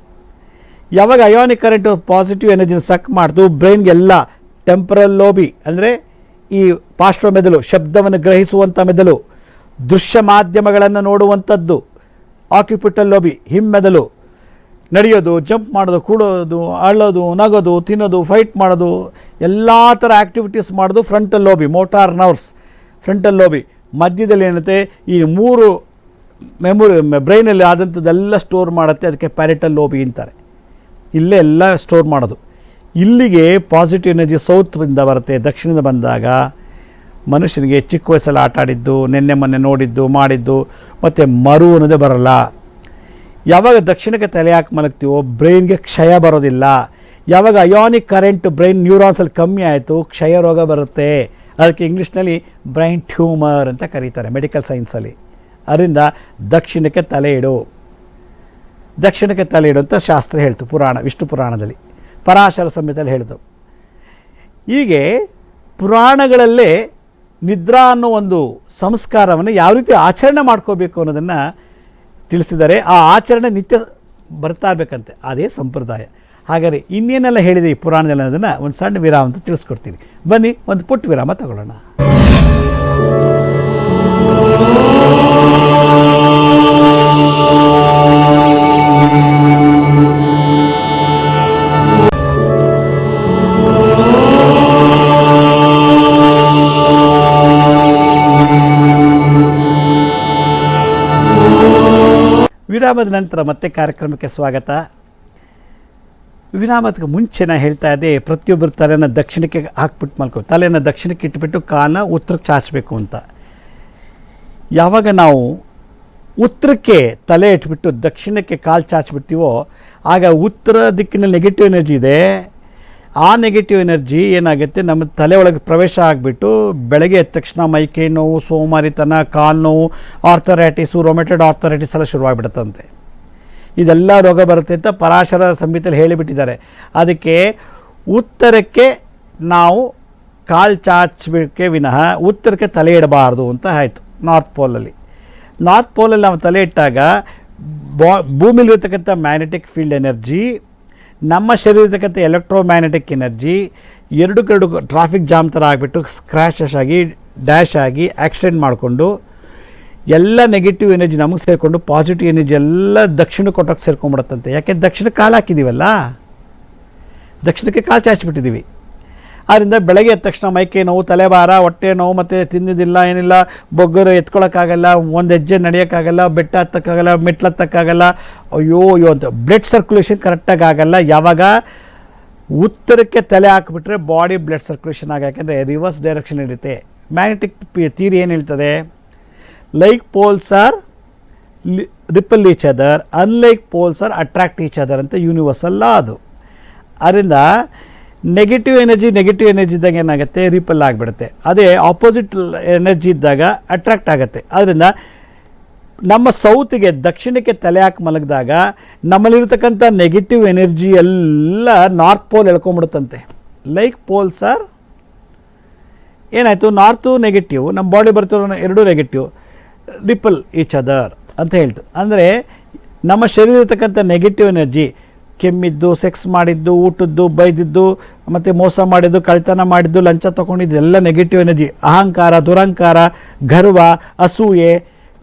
ಯಾವಾಗ ಅಯೋನಿಕ್ ಕರೆಂಟು ಪಾಸಿಟಿವ್ ಎನರ್ಜಿನ ಸಕ್ ಮಾಡ್ತು, ಬ್ರೈನ್ಗೆಲ್ಲ ಟೆಂಪರಲ್ ಲೋಬಿ ಅಂದರೆ ಈ ಪಾರ್ಶ್ವ ಮೆದುಳು, ಶಬ್ದವನ್ನು ಗ್ರಹಿಸುವಂಥ ಮೆದುಳು, ದೃಶ್ಯ ಮಾಧ್ಯಮಗಳನ್ನು ನೋಡುವಂಥದ್ದು ಆಕ್ಯುಪಿಟಲ್ ಲೋಬಿ ಹಿಮ್ಮೆದುಳು. ನಡೆಯೋದು, ಜಂಪ್ ಮಾಡೋದು, ಕೂಡೋದು ಅಳೋದು ನಗೋದು, ತಿನ್ನೋದು ಫೈಟ್ ಮಾಡೋದು, ಎಲ್ಲ ಥರ ಆ್ಯಕ್ಟಿವಿಟೀಸ್ ಮಾಡೋದು frontal lobe motor nerves frontal lobe ಮಧ್ಯದಲ್ಲಿ ಏನಂತೆ, ಈ ಮೂರು ಮೆಮೊರಿ ಬ್ರೈನಲ್ಲಿ ಆದಂಥದ್ದೆಲ್ಲ ಸ್ಟೋರ್ ಮಾಡುತ್ತೆ, ಅದಕ್ಕೆ ಪ್ಯಾರಿಟಲ್ ಲೋಬಿ ಅಂತಾರೆ. ಇಲ್ಲೇ ಎಲ್ಲ ಸ್ಟೋರ್ ಮಾಡೋದು. ಇಲ್ಲಿಗೆ ಪಾಸಿಟಿವ್ ಎನರ್ಜಿ ಸೌತ್ನಿಂದ ಬರುತ್ತೆ, ದಕ್ಷಿಣದಿಂದ ಬಂದಾಗ ಮನುಷ್ಯನಿಗೆ ಚಿಕ್ಕ ವಯಸ್ಸಲ್ಲಿ ಆಟ ಆಡಿದ್ದು, ನಿನ್ನೆ ಮೊನ್ನೆ ನೋಡಿದ್ದು, ಮಾಡಿದ್ದು, ಮತ್ತು ಮರು ಅನ್ನೋದೇ ಬರಲ್ಲ. ಯಾವಾಗ ದಕ್ಷಿಣಕ್ಕೆ ತಲೆ ಹಾಕಿ ಮಲಗ್ತೀವೋ, ಬ್ರೈನ್ಗೆ ಕ್ಷಯ ಬರೋದಿಲ್ಲ. ಯಾವಾಗ ಅಯೋನಿಕ್ ಕರೆಂಟ್ ಬ್ರೈನ್ ನ್ಯೂರಾನ್ಸಲ್ಲಿ ಕಮ್ಮಿ ಆಯಿತು, ಕ್ಷಯ ರೋಗ ಬರುತ್ತೆ. ಅದಕ್ಕೆ ಇಂಗ್ಲೀಷ್ನಲ್ಲಿ ಬ್ರೈನ್ ಟ್ಯೂಮರ್ ಅಂತ ಕರೀತಾರೆ ಮೆಡಿಕಲ್ ಸೈನ್ಸಲ್ಲಿ. ಅದರಿಂದ ದಕ್ಷಿಣಕ್ಕೆ ತಲೆ ಇಡು. ದಕ್ಷಿಣಕ್ಕೆ ತಲೆ ಇಡು ಅಂತ ಶಾಸ್ತ್ರ ಹೇಳ್ತು ಪುರಾಣ, ವಿಷ್ಣು ಪುರಾಣದಲ್ಲಿ. ಪರಾಶರ ಸಂಹಿತೆಯಲ್ಲಿ ಹೇಳಿತು ಹೀಗೆ ಪುರಾಣಗಳಲ್ಲೇ ನಿದ್ರಾ ಅನ್ನೋ ಒಂದು ಸಂಸ್ಕಾರವನ್ನು ಯಾವ ರೀತಿ ಆಚರಣೆ ಮಾಡ್ಕೋಬೇಕು ಅನ್ನೋದನ್ನು ತಿಳಿಸಿದ್ದಾರೆ ಆ ಆಚರಣೆ ನಿತ್ಯ ಬರ್ತಾ ಇರಬೇಕಂತೆ, ಅದೇ ಸಂಪ್ರದಾಯ. ಹಾಗಾದರೆ ಇನ್ನೇನೆಲ್ಲ ಹೇಳಿದೆ ಈ ಪುರಾಣದಲ್ಲಿ ಅನ್ನೋದನ್ನು ಒಂದು ಸಣ್ಣ ವಿರಾಮ ಅಂತ ತಿಳಿಸ್ಕೊಡ್ತೀನಿ. ಬನ್ನಿ, ಒಂದು ಪುಟ್ಟ ವಿರಾಮ ತಗೊಳ್ಳೋಣ. ವಿರಾಮದ ನಂತರ ಮತ್ತೆ ಕಾರ್ಯಕ್ರಮಕ್ಕೆ ಸ್ವಾಗತ. ವಿರಾಮದಕ್ಕೆ ಮುಂಚೆ ನಾ ಹೇಳ್ತಾ ಇದ್ದೆ, ಪ್ರತಿಯೊಬ್ಬರು ತಲೆನ ದಕ್ಷಿಣಕ್ಕೆ ಹಾಕ್ಬಿಟ್ಟು ಮಲ್ಕೋ, ತಲೆನ ದಕ್ಷಿಣಕ್ಕೆ ಇಟ್ಬಿಟ್ಟು ಕಾನ ಉತ್ತರಕ್ಕೆ ಚಾಚಬೇಕು ಅಂತ. ಯಾವಾಗ ನಾವು ಉತ್ತರಕ್ಕೆ ತಲೆ ಇಟ್ಬಿಟ್ಟು ದಕ್ಷಿಣಕ್ಕೆ ಕಾಲು ಚಾಚಿಬಿಡ್ತೀವೋ, ಆಗ ಉತ್ತರ ದಿಕ್ಕಿನ ನೆಗೆಟಿವ್ ಎನರ್ಜಿ ಇದೆ ಆ ನೆಗೆಟಿವ್ ಎನರ್ಜಿ ಏನಾಗುತ್ತೆ? ನಮ್ಮ ತಲೆ ಒಳಗೆ ಪ್ರವೇಶ ಆಗಿಬಿಟ್ಟು ಬೆಳಗ್ಗೆ ಎದ್ದ ತಕ್ಷಣ ಮೈಕೈ ನೋವು, ಸೋಮಾರಿತನ, ಕಾಲು ನೋವು ಆರ್ಥರೈಟಿಸು ರೊಮೆಟೆಡ್ ಆರ್ಥರೈಟಿಸ್ ಎಲ್ಲ ಶುರುವಾಗಿಬಿಡುತ್ತಂತೆ. ಇದೆಲ್ಲ ರೋಗ ಬರುತ್ತೆ ಅಂತ ಪರಾಶರ ಸಂಹಿತೆಯಲ್ಲಿ ಹೇಳಿಬಿಟ್ಟಿದ್ದಾರೆ. ಅದಕ್ಕೆ ಉತ್ತರಕ್ಕೆ ನಾವು ಕಾಲು ಚಾಚಬೇಕೆ ವಿನಃ ಉತ್ತರಕ್ಕೆ ತಲೆ ಇಡಬಾರ್ದು ಅಂತ ಆಯಿತು ನಾರ್ತ್ ಪೋಲಲ್ಲಿ ನಾರ್ತ್ ಪೋಲಲ್ಲಿ ನಾವು ತಲೆ ಇಟ್ಟಾಗ ಬಾ ಭೂಮಿಲಿರ್ತಕ್ಕಂಥ ಮ್ಯಾಗ್ನೆಟಿಕ್ ಫೀಲ್ಡ್ ಎನರ್ಜಿ ನಮ್ಮ ಶರೀರತಕ್ಕಂಥ ಎಲೆಕ್ಟ್ರೋಮ್ಯಾಗ್ನೆಟಿಕ್ ಎನರ್ಜಿ ಎರಡು ಕರಡು ಟ್ರಾಫಿಕ್ ಜಾಮ್ ಥರ ಆಗಿಬಿಟ್ಟು ಸ್ಕ್ರ್ಯಾಶಸ್ ಆಗಿ ಡ್ಯಾಶ್ ಆಗಿ ಆಕ್ಸಿಡೆಂಟ್ ಮಾಡಿಕೊಂಡು ಎಲ್ಲ ನೆಗೆಟಿವ್ ಎನರ್ಜಿ ನಮಗೆ ಸೇರಿಕೊಂಡು ಪಾಸಿಟಿವ್ ಎನರ್ಜಿ ಎಲ್ಲ ದಕ್ಷಿಣ ಕೊಟ್ಟಕ್ಕೆ ಸೇರ್ಕೊಂಡ್ಬಿಡುತ್ತಂತೆ. ಯಾಕೆ? ದಕ್ಷಿಣ ಕಾಲು ಹಾಕಿದ್ದೀವಲ್ಲ ದಕ್ಷಿಣಕ್ಕೆ ಕಾಲು ಚಾಚಿಬಿಟ್ಟಿದ್ದೀವಿ ಆದ್ದರಿಂದ ಬೆಳಗ್ಗೆ ಎದ್ದ ತಕ್ಷಣ ಮೈಕೈ ನೋವು, ತಲೆಭಾರ, ಹೊಟ್ಟೆ ನೋವು, ಮತ್ತು ತಿಂದಿದ್ದಿಲ್ಲ, ಏನಿಲ್ಲ, ಬೊಗ್ಗರು ಎತ್ಕೊಳ್ಳೋಕ್ಕಾಗಲ್ಲ ಒಂದು ಹೆಜ್ಜೆ ನಡೆಯೋಕ್ಕಾಗಲ್ಲ, ಬೆಟ್ಟ ಹತ್ತಕ್ಕಾಗಲ್ಲ, ಮೆಟ್ಲು ಹತ್ತಕ್ಕಾಗಲ್ಲ, ಅಯ್ಯೋ ಅಯ್ಯೋ ಅಂತ. ಬ್ಲಡ್ ಸರ್ಕ್ಯುಲೇಷನ್ ಕರೆಕ್ಟಾಗಿ ಆಗಲ್ಲ. ಯಾವಾಗ? ಉತ್ತರಕ್ಕೆ ತಲೆ ಹಾಕಿಬಿಟ್ರೆ ಬಾಡಿ ಬ್ಲಡ್ ಸರ್ಕ್ಯುಲೇಷನ್ ಆಗ, ಯಾಕೆಂದರೆ ರಿವರ್ಸ್ ಡೈರೆಕ್ಷನ್ ಇರುತ್ತೆ. ಮ್ಯಾಗ್ನೆಟಿಕ್ ಥಿಯರಿ ಏನು ಹೇಳ್ತದೆ? Like poles are repel each other unlike poles are attract each other ಅಂತ ಯೂನಿವರ್ಸಲ್ಲ ಅದು. ಅದರಿಂದ ನೆಗೆಟಿವ್ ಎನರ್ಜಿ ನೆಗೆಟಿವ್ ಎನರ್ಜಿ ಇದ್ದಾಗ ಏನಾಗುತ್ತೆ? ರಿಪಲ್ ಆಗಿಬಿಡುತ್ತೆ. ಅದೇ ಆಪೋಸಿಟ್ ಎನರ್ಜಿ ಇದ್ದಾಗ ಅಟ್ರಾಕ್ಟ್ ಆಗುತ್ತೆ. ಆದ್ದರಿಂದ ನಮ್ಮ ಸೌತಿಗೆ ದಕ್ಷಿಣಕ್ಕೆ ತಲೆ ಹಾಕಿ ಮಲಗಿದಾಗ ನಮ್ಮಲ್ಲಿರ್ತಕ್ಕಂಥ ನೆಗೆಟಿವ್ ಎನರ್ಜಿ ಎಲ್ಲ ನಾರ್ತ್ ಪೋಲ್ ಎಳ್ಕೊಂಬಿಡುತ್ತಂತೆ ಲೈಕ್ ಪೋಲ್ಸ್ ಆರ್ ಏನಾಯಿತು? ನಾರ್ತು ನೆಗೆಟಿವ್ ನಮ್ಮ ಬಾಡಿ ಬರ್ತಿರೋ ಎರಡೂ ನೆಗೆಟಿವ್ ರಿಪಲ್ ಈಚ್ ಅದರ್ ಅಂತ ಹೇಳ್ತು. ಅಂದರೆ ನಮ್ಮ ಶರೀರ ಇರ್ತಕ್ಕಂಥ ನೆಗೆಟಿವ್ ಎನರ್ಜಿ ಕೆಮ್ಮಿದ್ದು ಸೆಕ್ಸ್ ಮಾಡಿದ್ದು, ಊಟದ್ದು, ಬೈದಿದ್ದು, ಮತ್ತು ಮೋಸ ಮಾಡಿದ್ದು ಕಳ್ತನ ಮಾಡಿದ್ದು, ಲಂಚ ತಗೊಂಡಿದ್ದು, ಎಲ್ಲ ನೆಗೆಟಿವ್ ಎನರ್ಜಿ ಅಹಂಕಾರ ದುರಂಕಾರ ಗರ್ವ, ಅಸೂಯೆ,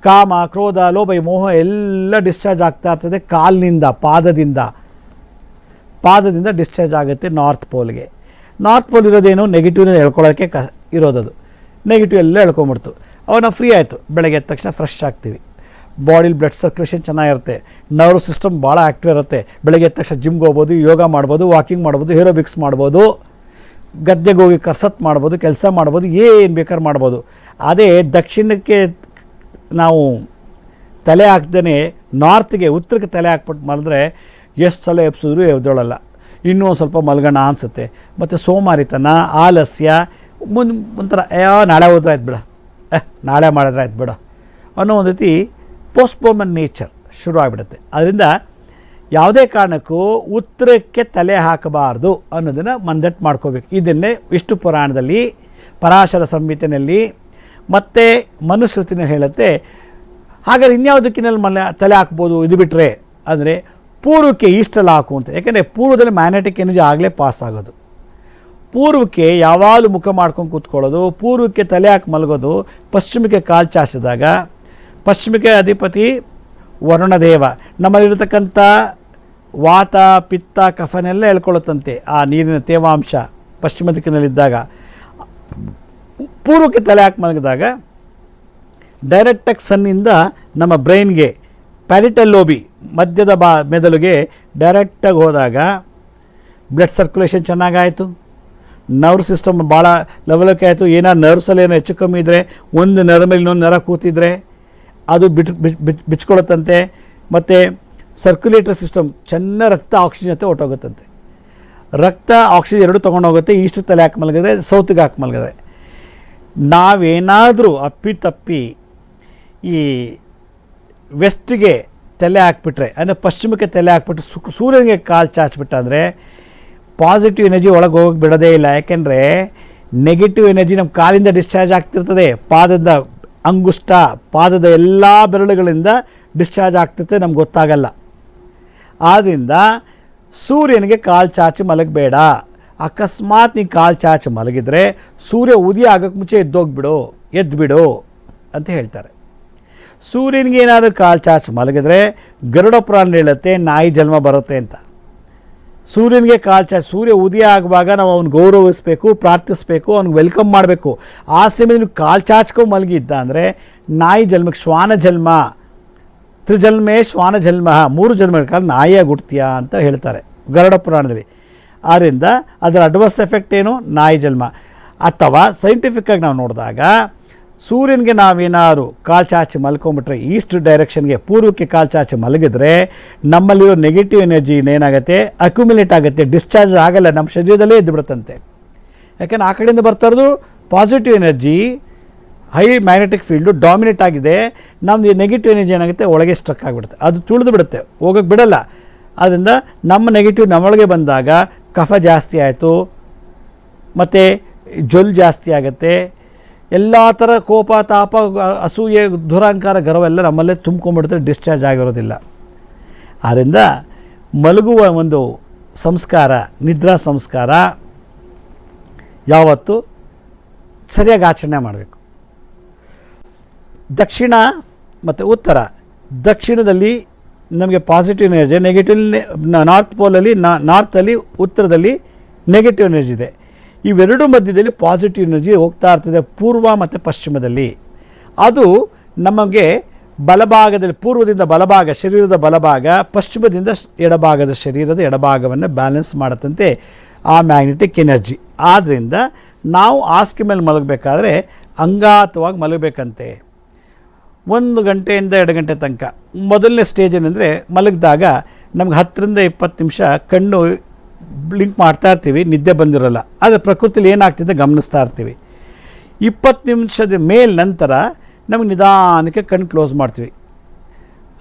ಕಾಮ, ಕ್ರೋಧ, ಲೋಭ, ಮೋಹ, ಎಲ್ಲ ಡಿಸ್ಚಾರ್ಜ್ ಆಗ್ತಾ ಇರ್ತದೆ ಕಾಲಿನಿಂದ, ಪಾದದಿಂದ. ಪಾದದಿಂದ ಡಿಸ್ಚಾರ್ಜ್ ಆಗುತ್ತೆ ನಾರ್ತ್ ಪೋಲ್ಗೆ ನಾರ್ತ್ ಪೋಲ್ ಇರೋದೇನು ನೆಗೆಟಿವ್ನ ಹೇಳ್ಕೊಳ್ಳೋಕ್ಕೆ ಕ ಇರೋದದು. ನೆಗೆಟಿವ್ ಎಲ್ಲ ಹೇಳ್ಕೊಂಬಿಡ್ತು. ನಾವು ಫ್ರೀ ಆಯಿತು. ಬೆಳಗ್ಗೆ ಎದ್ದ ತಕ್ಷಣ ಫ್ರೆಶ್ ಆಗ್ತೀವಿ. ಬಾಡಿಲಿ ಬ್ಲಡ್ ಸರ್ಕ್ಯುಲೇಷನ್ ಚೆನ್ನಾಗಿರುತ್ತೆ. ನರ್ವ್ ಸಿಸ್ಟಮ್ ಭಾಳ ಆ್ಯಕ್ಟಿವ್ ಇರುತ್ತೆ. ಬೆಳಗ್ಗೆ ಎದ್ದ ತಕ್ಷಣ ಜಿಮ್ಗೆ ಹೋಗ್ಬೋದು, ಯೋಗ ಮಾಡ್ಬೋದು, ವಾಕಿಂಗ್ ಮಾಡ್ಬೋದು, ಏರೋಬಿಕ್ಸ್ ಮಾಡ್ಬೋದು, ಗದ್ದೆಗೆ ಹೋಗಿ ಕಸತ್ ಮಾಡ್ಬೋದು, ಕೆಲಸ ಮಾಡ್ಬೋದು, ಏನು ಬೇಕಾದ್ರೂ ಮಾಡ್ಬೋದು. ಅದೇ ದಕ್ಷಿಣಕ್ಕೆ ನಾವು ತಲೆ ಹಾಕ್ದೇ ನಾರ್ತ್ಗೆ, ಉತ್ತರಕ್ಕೆ ತಲೆ ಹಾಕ್ಬಿಟ್ಟು ಮಲದ್ರೆ ಎಷ್ಟು ಸಲ ಎಬ್ಸಿದ್ರು ಎದ್ದೊಳಲ್ಲ ಇನ್ನೂ ಸ್ವಲ್ಪ ಮಲ್ಗಣ ಅನಿಸುತ್ತೆ. ಮತ್ತು ಸೋಮಾರಿತನ, ಆಲಸ್ಯ ಮುಂದೆ ಒಂಥರ ಯಾ ನಾಳೆ ಹೋದ್ರೆ ಆಯ್ತು ಬಿಡ. ನಾಳೆ ಮಾಡಿದ್ರೆ ಆಯ್ತು ಬಿಡ ಅನ್ನೋ ಒಂದು ರೀತಿ ಪೋಸ್ಟ್ಪೋಮನ್ ನೇಚರ್ ಶುರು ಆಗಿಬಿಡುತ್ತೆ ಅದರಿಂದ ಯಾವುದೇ ಕಾರಣಕ್ಕೂ ಉತ್ತರಕ್ಕೆ ತಲೆ ಹಾಕಬಾರ್ದು ಅನ್ನೋದನ್ನು ಮಂದಟ್ಟು ಮಾಡ್ಕೋಬೇಕು. ಇದನ್ನೇ ವಿಷ್ಣು ಪುರಾಣದಲ್ಲಿ, ಪರಾಶರ ಸಂಹಿತೆಯಲ್ಲಿ, ಮತ್ತು ಮನುಶ್ರುತಿನ ಹೇಳುತ್ತೆ. ಹಾಗಾದ್ರೆ ಇನ್ಯಾವ ದಿಕ್ಕಿನಲ್ಲಿ ಮನೆ ತಲೆ ಹಾಕ್ಬೋದು ಇದು ಬಿಟ್ಟರೆ ಅಂದರೆ ಪೂರ್ವಕ್ಕೆ ಈಸ್ಟಲ್ಲಿ ಹಾಕು ಅಂತ. ಯಾಕೆಂದರೆ ಪೂರ್ವದಲ್ಲಿ ಮ್ಯಾಗ್ನೆಟಿಕ್ ಎನರ್ಜಿ ಆಗಲೇ ಪಾಸ್ ಆಗೋದು. ಪೂರ್ವಕ್ಕೆ ಯಾವಾಗಲೂ ಮುಖ ಮಾಡ್ಕೊಂಡು ಕೂತ್ಕೊಳ್ಳೋದು, ಪೂರ್ವಕ್ಕೆ ತಲೆ ಹಾಕಿ ಮಲಗೋದು, ಪಶ್ಚಿಮಕ್ಕೆ ಕಾಲು ಚಾಚಿದಾಗ ಪಶ್ಚಿಮಕ್ಕೆ ಅಧಿಪತಿ ವರುಣದೇವ. ನಮ್ಮಲ್ಲಿರತಕ್ಕಂಥ ವಾತ, ಪಿತ್ತ, ಕಫನೆಲ್ಲ ಹೇಳ್ಕೊಳ್ಳುತ್ತಂತೆ ಆ ನೀರಿನ ತೇವಾಂಶ ಪಶ್ಚಿಮ ದಿಕ್ಕಿನಲ್ಲಿದ್ದಾಗ. ಪೂರ್ವಕ್ಕೆ ತಲೆ ಹಾಕಿ ಮಲಗಿದಾಗ ಡೈರೆಕ್ಟಾಗಿ ಸನ್ನಿಂದ ನಮ್ಮ ಬ್ರೈನ್ಗೆ ಪ್ಯಾರಿಟಲ್ ಲೋಬಿ ಮಧ್ಯದ ಬಾ, ಮೆದುಳಿಗೆ ಡೈರೆಕ್ಟಾಗಿ ಹೋದಾಗ ಬ್ಲಡ್ ಸರ್ಕ್ಯುಲೇಷನ್ ಚೆನ್ನಾಗಾಯಿತು. ನರ್ವ್ ಸಿಸ್ಟಮ್ ಭಾಳ ಲೆವೆಲಕ್ಕೆ ಆಯಿತು. ಏನಾರು ನರ್ವ್ಸಲ್ಲಿ ಏನೋ ಹೆಚ್ಚು ಕಮ್ಮಿ ಇದ್ದರೆ ಒಂದು ನರ ಮೇಲೆ ಇನ್ನೊಂದು ನರ ಕೂತಿದ್ರೆ ಅದು ಬಿಟ್ ಬಿಚ್- ಬಿಚ್- ಬಿಚ್ಕೊಳ್ಳುತ್ತಂತೆ ಮತ್ತು ಸರ್ಕ್ಯುಲೇಟರ್ ಸಿಸ್ಟಮ್ ಚೆನ್ನಾಗಿ ರಕ್ತ ಆಕ್ಸಿಜನ್ ಜೊತೆ ಹೊಟ್ಟೋಗುತ್ತಂತೆ ರಕ್ತ ಆಕ್ಸಿಜನ್ ಎರಡು ತೊಗೊಂಡೋಗುತ್ತೆ ಈಸ್ಟ್ ತಲೆ ಹಾಕಿ ಮಲಗಿದ್ರೆ ಸೌತ್ಗೆ ಹಾಕಿ ಮಲಗಿದ್ರೆ. ನಾವೇನಾದರೂ ಅಪ್ಪಿ ತಪ್ಪಿ ಈ ವೆಸ್ಟ್ಗೆ ತಲೆ ಹಾಕ್ಬಿಟ್ರೆ, ಅಂದರೆ ಪಶ್ಚಿಮಕ್ಕೆ ತಲೆ ಹಾಕ್ಬಿಟ್ಟು ಸು ಸೂರ್ಯನಿಗೆ ಕಾಲು ಚಾಚ್ಬಿಟ್ಟ ಅಂದರೆ ಪಾಸಿಟಿವ್ ಎನರ್ಜಿ ಒಳಗೆ ಹೋಗಕ್ಕೆ ಬಿಡೋದೇ ಇಲ್ಲ. ಯಾಕೆಂದರೆ ನೆಗೆಟಿವ್ ಎನರ್ಜಿ ನಮ್ಮ ಕಾಲಿಂದ ಡಿಸ್ಚಾರ್ಜ್ ಆಗ್ತಿರ್ತದೆ ಪಾದದ ಅಂಗುಷ್ಟ, ಪಾದದ ಎಲ್ಲ ಬೆರಳುಗಳಿಂದ ಡಿಸ್ಚಾರ್ಜ್ ಆಗ್ತೈತೆ ನಮ್ಗೆ ಗೊತ್ತಾಗಲ್ಲ. ಆದ್ದರಿಂದ ಸೂರ್ಯನಿಗೆ ಕಾಲು ಚಾಚಿ ಮಲಗಬೇಡ. ಅಕಸ್ಮಾತ್ ನೀ ಕಾಲು ಚಾಚಿ ಮಲಗಿದ್ರೆ ಸೂರ್ಯ ಉದಯ ಆಗೋಕ್ಕೆ ಮುಂಚೆ ಎದ್ದೋಗ್ಬಿಡು ಎದ್ದುಬಿಡು ಅಂತ ಹೇಳ್ತಾರೆ. ಸೂರ್ಯನಿಗೆ ಏನಾದರೂ ಕಾಲು ಚಾಚಿ ಮಲಗಿದ್ರೆ ಗರುಡ ಪ್ರಾಣ ಹೇಳುತ್ತೆ, ನಾಯಿ ಜನ್ಮ ಬರುತ್ತೆ ಅಂತ. ಸೂರ್ಯನಿಗೆ ಕಾಲ್ಚ ಸೂರ್ಯ ಉದಯ ಆಗುವಾಗ ನಾವು ಅವ್ನು ಗೌರವಿಸಬೇಕು, ಪ್ರಾರ್ಥಿಸಬೇಕು, ಅವ್ನಿಗೆ ವೆಲ್ಕಮ್ ಮಾಡಬೇಕು. ಆ ಸಮಯದಲ್ಲಿ ಕಾಲು ಚಾಚ್ಕೊಂಡು ಮಲಗಿದ್ದ ಅಂದರೆ ನಾಯಿ ಜನ್ಮಕ್ಕೆ ಶ್ವಾನ ಜನ್ಮ. ತ್ರಿಜನ್ಮೇ ಶ್ವಾನ ಜನ್ಮ. ಮೂರು ಜನ್ಮಗಳ ಕಾಲ ನಾಯಿಯಾಗಿ ಹುಡ್ತೀಯಾ ಅಂತ ಹೇಳ್ತಾರೆ ಗರುಡ ಪುರಾಣದಲ್ಲಿ. ಆದ್ದರಿಂದ ಅದರ ಅಡ್ವರ್ಸ್ ಎಫೆಕ್ಟ್ ಏನು? ನಾಯಿ ಜನ್ಮ. ಅಥವಾ ಸೈಂಟಿಫಿಕ್ಕಾಗಿ ನಾವು ನೋಡಿದಾಗ ಸೂರ್ಯನಿಗೆ ನಾವೇನಾದ್ರು ಕಾಲು ಚಾಚಿ ಮಲ್ಕೊಂಬಿಟ್ರೆ ಈಸ್ಟ್ ಡೈರೆಕ್ಷನ್ಗೆ ಪೂರ್ವಕ್ಕೆ ಕಾಲು ಚಾಚಿ ಮಲಗಿದ್ರೆ ನಮ್ಮಲ್ಲಿರೋ ನೆಗೆಟಿವ್ ಎನರ್ಜಿ ಏನಾಗುತ್ತೆ ಅಕ್ಯುಮಿಲೇಟ್ ಆಗುತ್ತೆ, ಡಿಸ್ಚಾರ್ಜ್ ಆಗಲ್ಲ, ನಮ್ಮ ಶರೀರದಲ್ಲೇ ಎದ್ದು ಬಿಡುತ್ತಂತೆ. ಯಾಕೆಂದ್ರೆ ಆ ಕಡೆಯಿಂದ ಬರ್ತಾ ಇರೋದು positive energy, high magnetic field dominate ಆಗಿದೆ ನಮ್ಮದು ನೆಗೆಟಿವ್ ಎನರ್ಜಿ ಏನಾಗುತ್ತೆ? ಒಳಗೆ ಸ್ಟ್ರಕ್ ಆಗಿಬಿಡುತ್ತೆ. ಅದು ತುಳಿದು ಬಿಡುತ್ತೆ ಹೋಗೋಕ್ಕೆ ಬಿಡಲ್ಲ. ಆದ್ದರಿಂದ ನಮ್ಮ ನೆಗೆಟಿವ್ ನಮ್ಮೊಳಗೆ ಬಂದಾಗ ಕಫ ಜಾಸ್ತಿ ಆಯಿತು, ಮತ್ತು ಜೊಲ್ ಜಾಸ್ತಿ ಆಗುತ್ತೆ ಎಲ್ಲ ಥರ ಕೋಪ, ತಾಪ, ಅಸೂಯೆ, ದುರಹಂಕಾರ ಗರ್ವೆಲ್ಲ ನಮ್ಮಲ್ಲೇ ತುಂಬ್ಕೊಂಡ್ಬಿಡ್ತಾರೆ ಡಿಸ್ಚಾರ್ಜ್ ಆಗಿರೋದಿಲ್ಲ. ಆದ್ದರಿಂದ ಮಲಗುವ ಒಂದು ಸಂಸ್ಕಾರ, ನಿದ್ರಾ ಸಂಸ್ಕಾರ ಯಾವತ್ತು ಸರಿಯಾಗಿ ಆಚರಣೆ ಮಾಡಬೇಕು. ದಕ್ಷಿಣ ಮತ್ತು ಉತ್ತರ. ದಕ್ಷಿಣದಲ್ಲಿ ನಮಗೆ ಪಾಸಿಟಿವ್ ಎನರ್ಜಿ ನೆಗೆಟಿವ್ ನಾರ್ತ್ ಪೋಲಲ್ಲಿ ನಾರ್ತಲ್ಲಿ ಉತ್ತರದಲ್ಲಿ ನೆಗೆಟಿವ್ ಎನರ್ಜಿ ಇದೆ. ಇವೆರಡು ಮಧ್ಯದಲ್ಲಿ ಪಾಸಿಟಿವ್ ಎನರ್ಜಿ ಹೋಗ್ತಾ ಇರ್ತದೆ ಪೂರ್ವ ಮತ್ತು ಪಶ್ಚಿಮದಲ್ಲಿ. ಅದು ನಮಗೆ ಬಲಭಾಗದಲ್ಲಿ, ಪೂರ್ವದಿಂದ ಬಲಭಾಗ, ಶರೀರದ ಬಲಭಾಗ, ಪಶ್ಚಿಮದಿಂದ ಎಡಭಾಗದ ಶರೀರದ ಎಡಭಾಗವನ್ನು ಬ್ಯಾಲೆನ್ಸ್ ಮಾಡುತ್ತಂತೆ ಆ ಮ್ಯಾಗ್ನೆಟಿಕ್ ಎನರ್ಜಿ ಆದ್ದರಿಂದ ನಾವು ಆಸ್ಕಿ ಮೇಲೆ ಮಲಗಬೇಕಾದ್ರೆ ಅಂಗಾತವಾಗಿ ಮಲಗಬೇಕಂತೆ. ಒಂದು ಗಂಟೆಯಿಂದ ಎರಡು ಗಂಟೆ ತನಕ. ಮೊದಲನೇ ಸ್ಟೇಜ್ ಏನಂದರೆ ಮಲಗಿದಾಗ ನಮ್ಗೆ ಹತ್ತರಿಂದ ಇಪ್ಪತ್ತು ನಿಮಿಷ ಕಣ್ಣು ಬ್ಲಿಂಕ್ ಮಾಡ್ತಾ ಇರ್ತೀವಿ, ನಿದ್ದೆ ಬಂದಿರೋಲ್ಲ. ಆದರೆ ಪ್ರಕೃತಿಲಿ ಏನಾಗ್ತಿದೆ ಗಮನಿಸ್ತಾ ಇರ್ತೀವಿ. ಇಪ್ಪತ್ತು ನಿಮಿಷದ ಮೇಲೆ ನಂತರ ನಮಗೆ ನಿಧಾನಕ್ಕೆ ಕಣ್ಣು ಕ್ಲೋಸ್ ಮಾಡ್ತೀವಿ.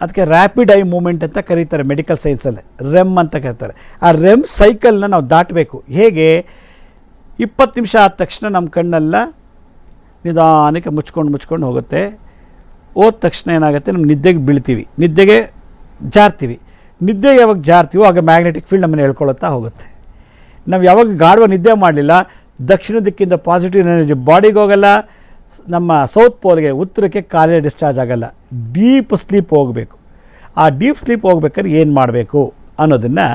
ಅದಕ್ಕೆ ರ್ಯಾಪಿಡ್ ಐ ಮೂಮೆಂಟ್ ಅಂತ ಕರೀತಾರೆ ಮೆಡಿಕಲ್ ಸೈನ್ಸಲ್ಲಿ ರೆಮ್ ಅಂತ ಕರೀತಾರೆ. ಆ ರೆಮ್ ಸೈಕಲ್ನ ನಾವು ದಾಟಬೇಕು. ಹೇಗೆ? ಇಪ್ಪತ್ತು ನಿಮಿಷ ಆದ ತಕ್ಷಣ ನಮ್ಮ ಕಣ್ಣೆಲ್ಲ ನಿಧಾನಕ್ಕೆ ಮುಚ್ಕೊಂಡು ಮುಚ್ಕೊಂಡು ಹೋಗುತ್ತೆ. ಹೋದ ತಕ್ಷಣ ಏನಾಗುತ್ತೆ? ನಮ್ಮ ನಿದ್ದೆಗೆ ಬೀಳ್ತೀವಿ. ನಿದ್ದೆಗೆ ಜಾರ್ತೀವಿ. ನಿದ್ದೆಗೆ ಯಾವಾಗ ಜಾರ್ತೀವೋ ಆಗ ಮ್ಯಾಗ್ನೆಟಿಕ್ ಫೀಲ್ಡ್ ನಮ್ಮನ್ನು ಹೇಳ್ಕೊಳ್ತಾ ಹೋಗುತ್ತೆ. ನಾವು ಯಾವಾಗ ಗಾಡುವ ನಿದ್ದೆ ಮಾಡಲಿಲ್ಲ ದಕ್ಷಿಣ ದಿಕ್ಕಿಂದ ಪಾಸಿಟಿವ್ ಎನರ್ಜಿ ಬಾಡಿಗೆ ಹೋಗಲ್ಲ, ನಮ್ಮ ಸೌತ್ ಪೋಲ್ಗೆ ಉತ್ತರಕ್ಕೆ ಕಾಲೇ ಡಿಸ್ಚಾರ್ಜ್ ಆಗಲ್ಲ. ಡೀಪ್ ಸ್ಲೀಪ್ ಹೋಗಬೇಕು. ಆ ಡೀಪ್ ಸ್ಲೀಪ್ ಹೋಗ್ಬೇಕಾದ್ರೆ ಏನು ಮಾಡಬೇಕು ಅನ್ನೋದನ್ನು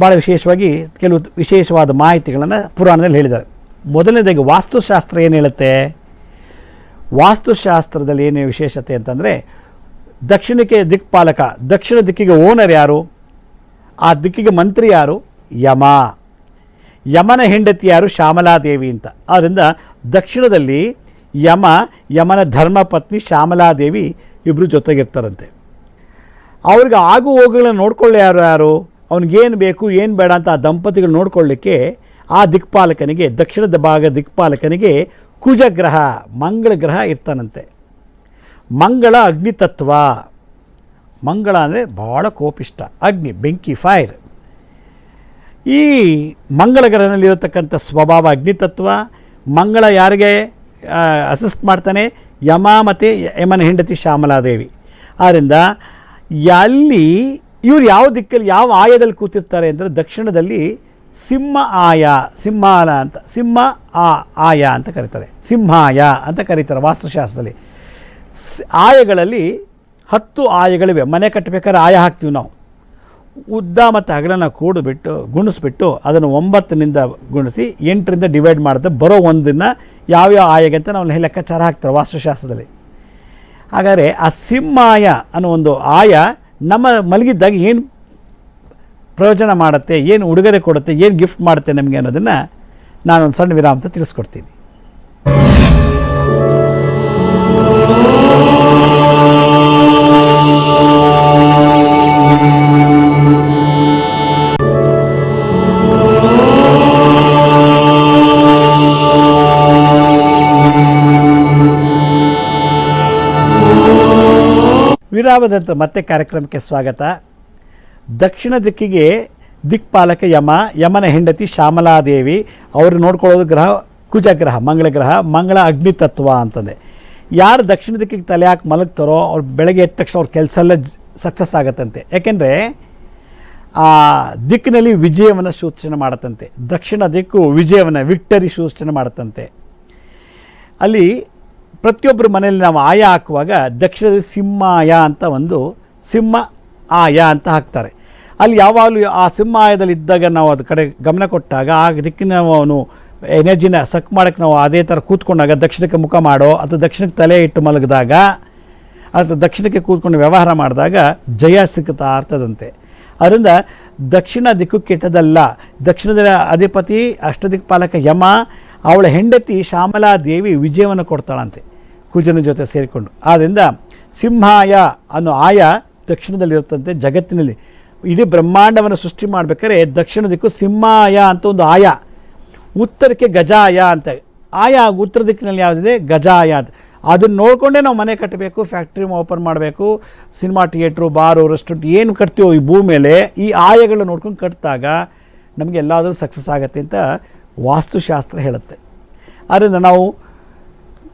ಭಾಳ ವಿಶೇಷವಾಗಿ ಕೆಲವು ವಿಶೇಷವಾದ ಮಾಹಿತಿಗಳನ್ನು ಪುರಾಣದಲ್ಲಿ ಹೇಳಿದ್ದಾರೆ. ಮೊದಲನೇದಾಗಿ ವಾಸ್ತುಶಾಸ್ತ್ರ ಏನು ಹೇಳುತ್ತೆ? ವಾಸ್ತುಶಾಸ್ತ್ರದಲ್ಲಿ ಏನೇ ವಿಶೇಷತೆ ಅಂತಂದರೆ ದಕ್ಷಿಣಕ್ಕೆ ದಿಕ್ಪಾಲಕ, ದಕ್ಷಿಣ ದಿಕ್ಕಿಗೆ ಓನರ್ ಯಾರು? ಆ ದಿಕ್ಕಿಗೆ ಮಂತ್ರಿ ಯಾರು? ಯಮ. ಯಮನ ಹೆಂಡತಿ ಯಾರು? ಶ್ಯಾಮಲಾದೇವಿ ಅಂತ. ಆದ್ದರಿಂದ ದಕ್ಷಿಣದಲ್ಲಿ ಯಮ, ಯಮನ ಧರ್ಮಪತ್ನಿ ಶ್ಯಾಮಲಾದೇವಿ ಇಬ್ಬರು ಜೊತೆಗಿರ್ತಾರಂತೆ. ಅವ್ರಿಗೆ ಆಗು ಹೋಗುಗಳನ್ನ ನೋಡ್ಕೊಳ್ಳಿ ಯಾರು ಯಾರು? ಅವ್ನಿಗೇನು ಬೇಕು, ಏನು ಬೇಡ ಅಂತ ಆ ದಂಪತಿಗಳು ನೋಡ್ಕೊಳ್ಳಿಕ್ಕೆ ಆ ದಿಕ್ಪಾಲಕನಿಗೆ, ದಕ್ಷಿಣದ ಭಾಗ ದಿಕ್ಪಾಲಕನಿಗೆ ಕುಜಗ್ರಹ ಮಂಗಳ ಗ್ರಹ ಇರ್ತಾನಂತೆ. ಮಂಗಳ ಅಗ್ನಿತತ್ವ ಮಂಗಳ ಅಂದರೆ ಭಾಳ ಕೋಪಿಷ್ಟ. ಅಗ್ನಿ, ಬೆಂಕಿ, ಫೈರ್. ಈ ಮಂಗಳ ಗ್ರಹದಲ್ಲಿರತಕ್ಕಂಥ ಸ್ವಭಾವ ಅಗ್ನಿತತ್ವ ಮಂಗಳ ಯಾರಿಗೆ ಅಸಿಸ್ಟ್ ಮಾಡ್ತಾನೆ? ಯಮ ಮತ್ತು ಯಮನ ಹೆಂಡತಿ ಶ್ಯಾಮಲಾದೇವಿ. ಆದ್ದರಿಂದ ಅಲ್ಲಿ ಇವ್ರು ಯಾವ ದಿಕ್ಕಲ್ಲಿ, ಯಾವ ಆಯದಲ್ಲಿ ಕೂತಿರ್ತಾರೆ ಅಂದರೆ ದಕ್ಷಿಣದಲ್ಲಿ ಸಿಂಹ ಆಯ, ಸಿಂಹಾಲ ಅಂತ, ಸಿಂಹ ಆ, ಆಯ ಅಂತ ಕರೀತಾರೆ. ಸಿಂಹಾಯ ಅಂತ ಕರೀತಾರೆ ವಾಸ್ತುಶಾಸ್ತ್ರದಲ್ಲಿ. ಆಯಗಳಲ್ಲಿ ಹತ್ತು ಆಯಗಳಿವೆ. ಮನೆ ಕಟ್ಟಬೇಕಾದ್ರೆ ಆಯ ಹಾಕ್ತೀವಿ ನಾವು. ಉದ್ದ ಮತ್ತು ಅಗಲನ ಕೂಡಿಬಿಟ್ಟು, ಗುಣಿಸ್ಬಿಟ್ಟು ಅದನ್ನು ಒಂಬತ್ತರಿಂದ ಗುಣಿಸಿ ಎಂಟರಿಂದ ಡಿವೈಡ್ ಮಾಡುತ್ತೆ ಬರೋ ಒಂದನ್ನು ಯಾವ್ಯಾವ ಆಯಗೆ ಅಂತ ನಾವು ಲೆಕ್ಕಾಚಾರ ಹಾಕ್ತಾರೆ ವಾಸ್ತುಶಾಸ್ತ್ರದಲ್ಲಿ. ಹಾಗಾದರೆ ಆ ಸಿಂಹಾಯ ಅನ್ನೋ ಒಂದು ಆಯ ನಮ್ಮ ಮಲಗಿದ್ದಾಗ ಏನು ಪ್ರಯೋಜನ ಮಾಡುತ್ತೆ, ಏನು ಉಡುಗೊರೆ ಕೊಡುತ್ತೆ, ಏನು ಗಿಫ್ಟ್ ಮಾಡುತ್ತೆ ನಮಗೆ ಅನ್ನೋದನ್ನು ನಾನೊಂದು ಸಣ್ಣ ವಿರಾಮ ಅಂತ ತಿಳಿಸ್ಕೊಡ್ತೀನಿ. ವಿರಾಮದ ನಂತರ ಮತ್ತೆ ಕಾರ್ಯಕ್ರಮಕ್ಕೆ ಸ್ವಾಗತ. ದಕ್ಷಿಣ ದಿಕ್ಕಿಗೆ ದಿಕ್ಪಾಲಕ ಯಮ, ಯಮನ ಹೆಂಡತಿ ಶ್ಯಾಮಲಾದೇವಿ, ಅವರು ನೋಡ್ಕೊಳ್ಳೋದು ಗ್ರಹ, ಕುಜಗ್ರಹ ಮಂಗಳ ಗ್ರಹ ಮಂಗಳ ಅಗ್ನಿ ತತ್ವ ಅಂತಂದೆ. ಯಾರು ದಕ್ಷಿಣ ದಿಕ್ಕಿಗೆ ತಲೆ ಹಾಕಿ ಮಲಗ್ತಾರೋ ಅವ್ರು ಬೆಳಗ್ಗೆ ಎದ್ದ ತಕ್ಷಣ ಅವ್ರ ಕೆಲಸ ಎಲ್ಲ ಸಕ್ಸಸ್ ಆಗತ್ತಂತೆ. ಯಾಕೆಂದರೆ, ಆ ದಿಕ್ಕಿನಲ್ಲಿ ವಿಜಯವನ್ನು ಸೂಚನೆ ಮಾಡತ್ತಂತೆ. ದಕ್ಷಿಣ ದಿಕ್ಕು ವಿಜಯವನ್ನು ವಿಕ್ಟರಿ ಸೂಚನೆ ಮಾಡತ್ತಂತೆ. ಅಲ್ಲಿ ಪ್ರತಿಯೊಬ್ಬರ ಮನೆಯಲ್ಲಿ ನಾವು ಆಯ ಹಾಕುವಾಗ ದಕ್ಷಿಣದಲ್ಲಿ ಸಿಂಹಾಯ ಅಂತ ಒಂದು ಸಿಂಹ ಆಯ ಅಂತ ಹಾಕ್ತಾರೆ. ಅಲ್ಲಿ ಯಾವಾಗಲೂ ಆ ಸಿಂಹ ಆಯದಲ್ಲಿ ಇದ್ದಾಗ ನಾವು ಅದ್ರ ಕಡೆ ಗಮನ ಕೊಟ್ಟಾಗ ಆ ದಿಕ್ಕಿನ ಅವನು ಎನರ್ಜಿನ ಸಕ್ ಮಾಡೋಕ್ಕೆ ನಾವು ಅದೇ ಥರ ಕೂತ್ಕೊಂಡಾಗ ದಕ್ಷಿಣಕ್ಕೆ ಮುಖ ಮಾಡೋ ಅಥವಾ ದಕ್ಷಿಣಕ್ಕೆ ತಲೆ ಇಟ್ಟು ಮಲಗಿದಾಗ ಅಥವಾ ದಕ್ಷಿಣಕ್ಕೆ ಕೂತ್ಕೊಂಡು ವ್ಯವಹಾರ ಮಾಡಿದಾಗ ಜಯ ಸಿಕ್ಕುತ್ತಾ ಇರ್ತದಂತೆ ಅದರಿಂದ ದಕ್ಷಿಣ ದಿಕ್ಕು ಕೆಟ್ಟದಲ್ಲ. ದಕ್ಷಿಣದ ಅಧಿಪತಿ ಅಷ್ಟದಿಕ್ಪಾಲಕ ಯಮ, ಅವಳ ಹೆಂಡತಿ ಶ್ಯಾಮಲಾದೇವಿ ವಿಜಯವನ್ನು ಕೊಡ್ತಾಳಂತೆ. ಕುಜನ ಜೊತೆ ಸೇರಿಕೊಂಡು. ಆದ್ದರಿಂದ ಸಿಂಹಾಯ ಅನ್ನೋ ಆಯ ದಕ್ಷಿಣದಲ್ಲಿರುತ್ತಂತೆ ಜಗತ್ತಿನಲ್ಲಿ. ಇಡೀ ಬ್ರಹ್ಮಾಂಡವನ್ನು ಸೃಷ್ಟಿ ಮಾಡಬೇಕಾದ್ರೆ ದಕ್ಷಿಣ ದಿಕ್ಕು ಸಿಂಹಾಯ ಅಂತ ಒಂದು ಆಯ. ಉತ್ತರಕ್ಕೆ ಗಜಾಯ ಅಂತ. ಆಯ ಉತ್ತರ ದಿಕ್ಕಿನಲ್ಲಿ ಯಾವುದಿದೆ? ಗಜಾಯ ಅಂತ. ಅದನ್ನು ನೋಡಿಕೊಂಡೇ ನಾವು ಮನೆ ಕಟ್ಟಬೇಕು, ಫ್ಯಾಕ್ಟ್ರಿ ಓಪನ್ ಮಾಡಬೇಕು, ಸಿನಿಮಾ ಥಿಯೇಟ್ರು, ಬಾರು, ರೆಸ್ಟೋರೆಂಟ್ ಏನು ಕಟ್ತೀವೋ ಈ ಭೂಮಿ ಮೇಲೆ ಈ ಆಯಗಳನ್ನ ನೋಡ್ಕೊಂಡು ಕಟ್ಟಿದಾಗ ನಮಗೆ ಎಲ್ಲಾದರೂ ಸಕ್ಸಸ್ ಆಗುತ್ತೆ ಅಂತ ವಾಸ್ತುಶಾಸ್ತ್ರ ಹೇಳುತ್ತೆ. ಆದ್ದರಿಂದ ನಾವು